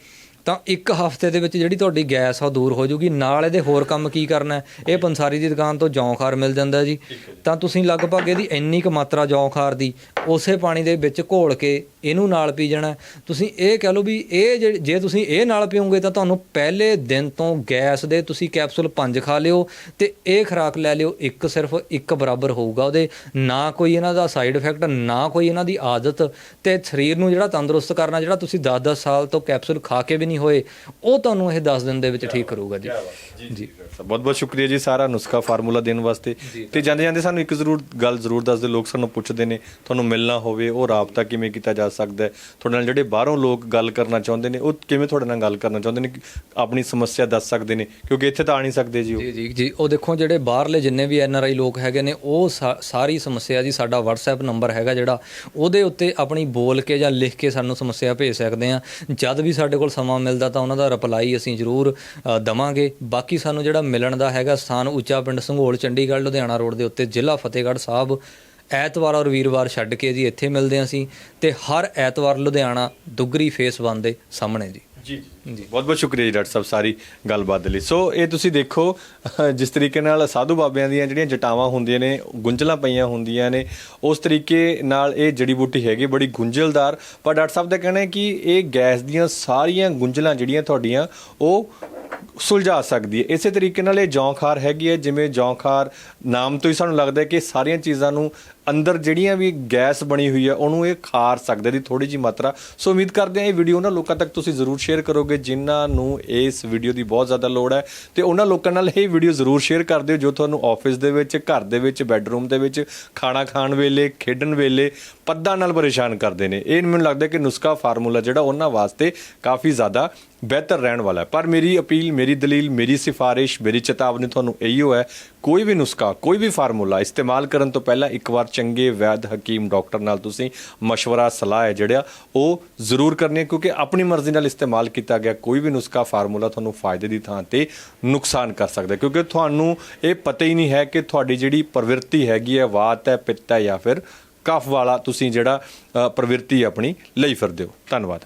ਤਾਂ ਇੱਕ ਹਫ਼ਤੇ ਦੇ ਵਿੱਚ ਜਿਹੜੀ ਤੁਹਾਡੀ ਗੈਸ ਆ ਦੂਰ ਹੋ ਜਾਊਗੀ। ਨਾਲ ਇਹਦੇ ਹੋਰ ਕੰਮ ਕੀ ਕਰਨਾ? ਇਹ ਪੰਸਾਰੀ ਦੀ ਦੁਕਾਨ ਤੋਂ ਜੌਂ ਖਾਰ ਮਿਲ ਜਾਂਦਾ ਜੀ। ਤਾਂ ਤੁਸੀਂ ਲਗਭਗ ਇਹਦੀ ਇੰਨੀ ਕੁ ਮਾਤਰਾ ਜੌਂ ਖਾਰ ਦੀ ਉਸੇ ਪਾਣੀ ਦੇ ਵਿੱਚ ਘੋਲ ਕੇ ਇਹਨੂੰ ਨਾਲ ਪੀ ਜਾਣਾ। ਤੁਸੀਂ ਇਹ ਕਹਿ ਲਓ ਵੀ ਇਹ ਜੇ- ਜੇ ਤੁਸੀਂ ਇਹ ਨਾਲ ਪੀਓਗੇ ਤਾਂ ਤੁਹਾਨੂੰ ਪਹਿਲੇ ਦਿਨ ਤੋਂ ਗੈਸ ਦੇ ਤੁਸੀਂ ਕੈਪਸੂਲ 5 ਖਾ ਲਿਓ ਤੇ ਇਹ ਖੁਰਾਕ ਲੈ ਲਿਓ। ਇੱਕ ਸਿਰਫ ਇੱਕ ਬਰਾਬਰ ਹੋਊਗਾ ਉਹਦੇ। ਨਾ ਕੋਈ ਇਹਨਾਂ ਦਾ ਸਾਈਡ ਇਫੈਕਟ ਨਾ ਕੋਈ ਇਹਨਾਂ ਦੀ ਆਦਤ ਤੇ ਸਰੀਰ ਨੂੰ ਜਿਹੜਾ ਤੰਦਰੁਸਤ ਕਰਨਾ ਜਿਹੜਾ ਤੁਸੀਂ 10-10 ਸਾਲ ਤੋਂ ਕੈਪਸੂਲ ਖਾ ਕੇ ਵੀ ਨਹੀਂ ਨਹੀਂ ਹੋਏ ਉਹ ਤੁਹਾਨੂੰ ਇਹ 10 ਦਿਨ ਦੇ ਵਿੱਚ ਠੀਕ ਕਰੂਗਾ ਜੀ। ਜੀ ਬਹੁਤ ਬਹੁਤ ਸ਼ੁਕਰੀਆ ਜੀ ਸਾਰਾ ਨੁਸਖਾ ਫਾਰਮੂਲਾ ਦੇਣ ਵਾਸਤੇ। ਤੇ ਜਾਂਦੇ ਜਾਂਦੇ ਸਾਨੂੰ ਇੱਕ ਜ਼ਰੂਰ ਗੱਲ ਜ਼ਰੂਰ ਦੱਸ ਦਿਓ ਲੋਕ ਸਾਨੂੰ ਪੁੱਛਦੇ ਨੇ ਤੁਹਾਨੂੰ ਮਿਲਣਾ ਹੋਵੇ ਉਹ ਰਾਬਤਾ ਕਿਵੇਂ ਕੀਤਾ ਜਾ ਸਕਦਾ ਹੈ? ਤੁਹਾਡੇ ਨਾਲ ਜਿਹੜੇ ਬਾਹਰੋਂ ਲੋਕ ਗੱਲ ਕਰਨਾ ਚਾਹੁੰਦੇ ਨੇ ਉਹ ਕਿਵੇਂ ਤੁਹਾਡੇ ਨਾਲ ਗੱਲ ਕਰਨਾ ਚਾਹੁੰਦੇ ਨੇ ਆਪਣੀ ਸਮੱਸਿਆ ਦੱਸ ਸਕਦੇ ਨੇ ਕਿਉਂਕਿ ਇੱਥੇ ਤਾਂ ਆ ਨਹੀਂ ਸਕਦੇ ਜੀ ਉਹ। ਜੀ ਜੀ ਜੀ। ਉਹ ਦੇਖੋ ਜਿਹੜੇ ਬਾਹਰਲੇ ਜਿੰਨੇ ਵੀ ਐਨ ਆਰ ਆਈ ਲੋਕ ਹੈਗੇ ਨੇ ਉਹ ਸਾਰੀ ਸਮੱਸਿਆ ਜੀ ਸਾਡਾ WhatsApp ਨੰਬਰ ਹੈਗਾ ਜਿਹੜਾ ਉਹਦੇ ਉੱਤੇ ਆਪਣੀ ਬੋਲ ਕੇ ਜਾਂ ਲਿਖ ਕੇ ਸਾਨੂੰ ਸਮੱਸਿਆ ਭੇਜ ਸਕਦੇ ਆ ਜਦ ਵੀ ਸਾਡੇ ਕੋਲ ਸਮਾਂ ਮਿਲਦਾ ਤਾਂ ਉਹਨਾਂ ਦਾ ਰਿਪਲਾਈ ਅਸੀਂ ਜ਼ਰੂਰ ਅ, ਦਵਾਂਗੇ। ਬਾਕੀ ਸਾਨੂੰ ਜਿਹੜਾ ਮਿਲਣ ਦਾ ਹੈਗਾ ਸਥਾਨ ਉੱਚਾ ਪਿੰਡ ਸੰਘੋਲ ਚੰਡੀਗੜ੍ਹ ਲੁਧਿਆਣਾ ਰੋਡ ਦੇ ਉੱਤੇ ਜ਼ਿਲ੍ਹਾ ਫਤਿਹਗੜ੍ਹ ਸਾਹਿਬ ਐਤਵਾਰ ਔਰ ਵੀਰਵਾਰ ਛੱਡ ਕੇ ਜੀ ਇੱਥੇ ਮਿਲਦੇ ਹਾਂ ਅਸੀਂ ਤੇ ਹਰ ਐਤਵਾਰ ਲੁਧਿਆਣਾ ਦੁੱਗਰੀ ਫੇਸ 1 ਦੇ ਸਾਹਮਣੇ ਜੀ। ਜੀ ਬਹੁਤ ਬਹੁਤ ਸ਼ੁਕਰੀਆ ਜੀ ਡਾਕਟਰ ਸਾਹਿਬ ਸਾਰੀ ਗੱਲਬਾਤ ਦੇ ਲਈ। ਸੋ ਇਹ ਤੁਸੀਂ ਦੇਖੋ, ਜਿਸ ਤਰੀਕੇ ਨਾਲ ਸਾਧੂ ਬਾਬਿਆਂ ਦੀਆਂ ਜਿਹੜੀਆਂ ਜਟਾਵਾਂ ਹੁੰਦੀਆਂ ਨੇ, ਗੁੰਝਲਾਂ ਪਈਆਂ ਹੁੰਦੀਆਂ ਨੇ, ਉਸ ਤਰੀਕੇ ਨਾਲ ਇਹ ਜੜੀ ਬੂਟੀ ਹੈਗੀ, ਬੜੀ ਗੁੰਝਲਦਾਰ। ਪਰ ਡਾਕਟਰ ਸਾਹਿਬ ਦਾ ਕਹਿਣਾ ਹੈ ਕਿ ਇਹ ਗੈਸ ਦੀਆਂ ਸਾਰੀਆਂ ਗੁੰਝਲਾਂ ਜਿਹੜੀਆਂ ਤੁਹਾਡੀਆਂ, ਉਹ ਸੁਲਝਾ ਸਕਦੀ ਹੈ। ਇਸੇ ਤਰੀਕੇ ਨਾਲ ਇਹ ਜੌਂਖਾਰ ਹੈਗੀ ਹੈ, ਜਿਵੇਂ ਜੌਂਖਾਰ ਨਾਮ ਤੋਂ ਹੀ ਸਾਨੂੰ ਲੱਗਦਾ ਹੈ ਕਿ ਸਾਰੀਆਂ ਚੀਜ਼ਾਂ ਨੂੰ ਅੰਦਰ ਜਿਹੜੀਆਂ ਵੀ ਗੈਸ ਬਣੀ ਹੋਈ ਹੈ ਉਹਨੂੰ ਇਹ ਖਾਰ ਸਕਦਾ ਦੀ ਥੋੜੀ ਜੀ ਮਾਤਰਾ। ਸੋ ਉਮੀਦ ਕਰਦੇ ਹਾਂ ਇਹ ਵੀਡੀਓ ਉਹਨਾਂ ਲੋਕਾਂ ਤੱਕ ਤੁਸੀਂ ਜ਼ਰੂਰ ਸ਼ੇਅਰ ਕਰੋਗੇ, ਜਿਨ੍ਹਾਂ ਨੂੰ ਇਸ ਵੀਡੀਓ ਦੀ ਬਹੁਤ ਜ਼ਿਆਦਾ ਲੋੜ ਹੈ। ਤੇ ਉਹਨਾਂ ਲੋਕਾਂ ਨਾਲ ਇਹ ਵੀਡੀਓ ਜ਼ਰੂਰ ਸ਼ੇਅਰ ਕਰ ਦਿਓ ਜੋ ਤੁਹਾਨੂੰ ਆਫਿਸ ਦੇ ਵਿੱਚ, ਘਰ ਦੇ ਵਿੱਚ ਬੈੱਡਰੂਮ ਦੇ ਵਿੱਚ, ਖਾਣਾ ਖਾਣ ਵੇਲੇ, ਖੇਡਣ ਵੇਲੇ ਪੱਦਾਂ ਨਾਲ ਪਰੇਸ਼ਾਨ ਕਰਦੇ ਨੇ। ਇਹ ਮੈਨੂੰ ਲੱਗਦਾ ਕਿ ਨੁਸਖਾ ਫਾਰਮੂਲਾ ਜਿਹੜਾ ਉਹਨਾਂ ਵਾਸਤੇ ਕਾਫੀ ਜ਼ਿਆਦਾ ਬਿਹਤਰ ਰਹਿਣ ਵਾਲਾ ਹੈ। ਪਰ ਮੇਰੀ ਅਪੀਲ, ਮੇਰੀ ਦਲੀਲ, ਮੇਰੀ ਸਿਫਾਰਿਸ਼, ਮੇਰੀ ਚੇਤਾਵਨੀ ਤੁਹਾਨੂੰ ਇਹੀਓ ਹੈ ਕੋਈ ਵੀ ਨੁਸਖਾ ਕੋਈ ਵੀ ਫਾਰਮੂਲਾ ਇਸਤੇਮਾਲ ਕਰਨ ਤੋਂ ਪਹਿਲਾਂ ਇੱਕ ਵਾਰ ਚੰਗੇ ਵੈਦ ਹਕੀਮ ਡਾਕਟਰ ਨਾਲ ਤੁਸੀਂ مشورہ ਸਲਾਹ ਹੈ ਜਿਹੜਾ ਉਹ ਜ਼ਰੂਰ ਕਰਨੀ ਹੈ ਕਿਉਂਕਿ ਆਪਣੀ ਮਰਜ਼ੀ ਨਾਲ ਇਸਤੇਮਾਲ ਕੀਤਾ ਗਿਆ ਕੋਈ ਵੀ ਨੁਸਖਾ ਫਾਰਮੂਲਾ ਤੁਹਾਨੂੰ ਫਾਇਦੇ ਦੀ ਥਾਂ ਤੇ ਨੁਕਸਾਨ ਕਰ ਸਕਦਾ ਹੈ ਕਿਉਂਕਿ ਤੁਹਾਨੂੰ ਇਹ ਪਤਾ ਹੀ ਨਹੀਂ ਹੈ ਕਿ ਤੁਹਾਡੀ ਜਿਹੜੀ ਪ੍ਰਵਿਰਤੀ ਹੈਗੀ ਹੈ ਵਾਤ ਹੈ ਪਿੱਤ ਹੈ ਜਾਂ ਫਿਰ ਕਫ ਵਾਲਾ ਤੁਸੀਂ ਜਿਹੜਾ ਅ, ਪ੍ਰਵਿਰਤੀ ਆਪਣੀ ਲਈ ਫਿਰਦੇ ਹੋ ਧੰਨਵਾਦ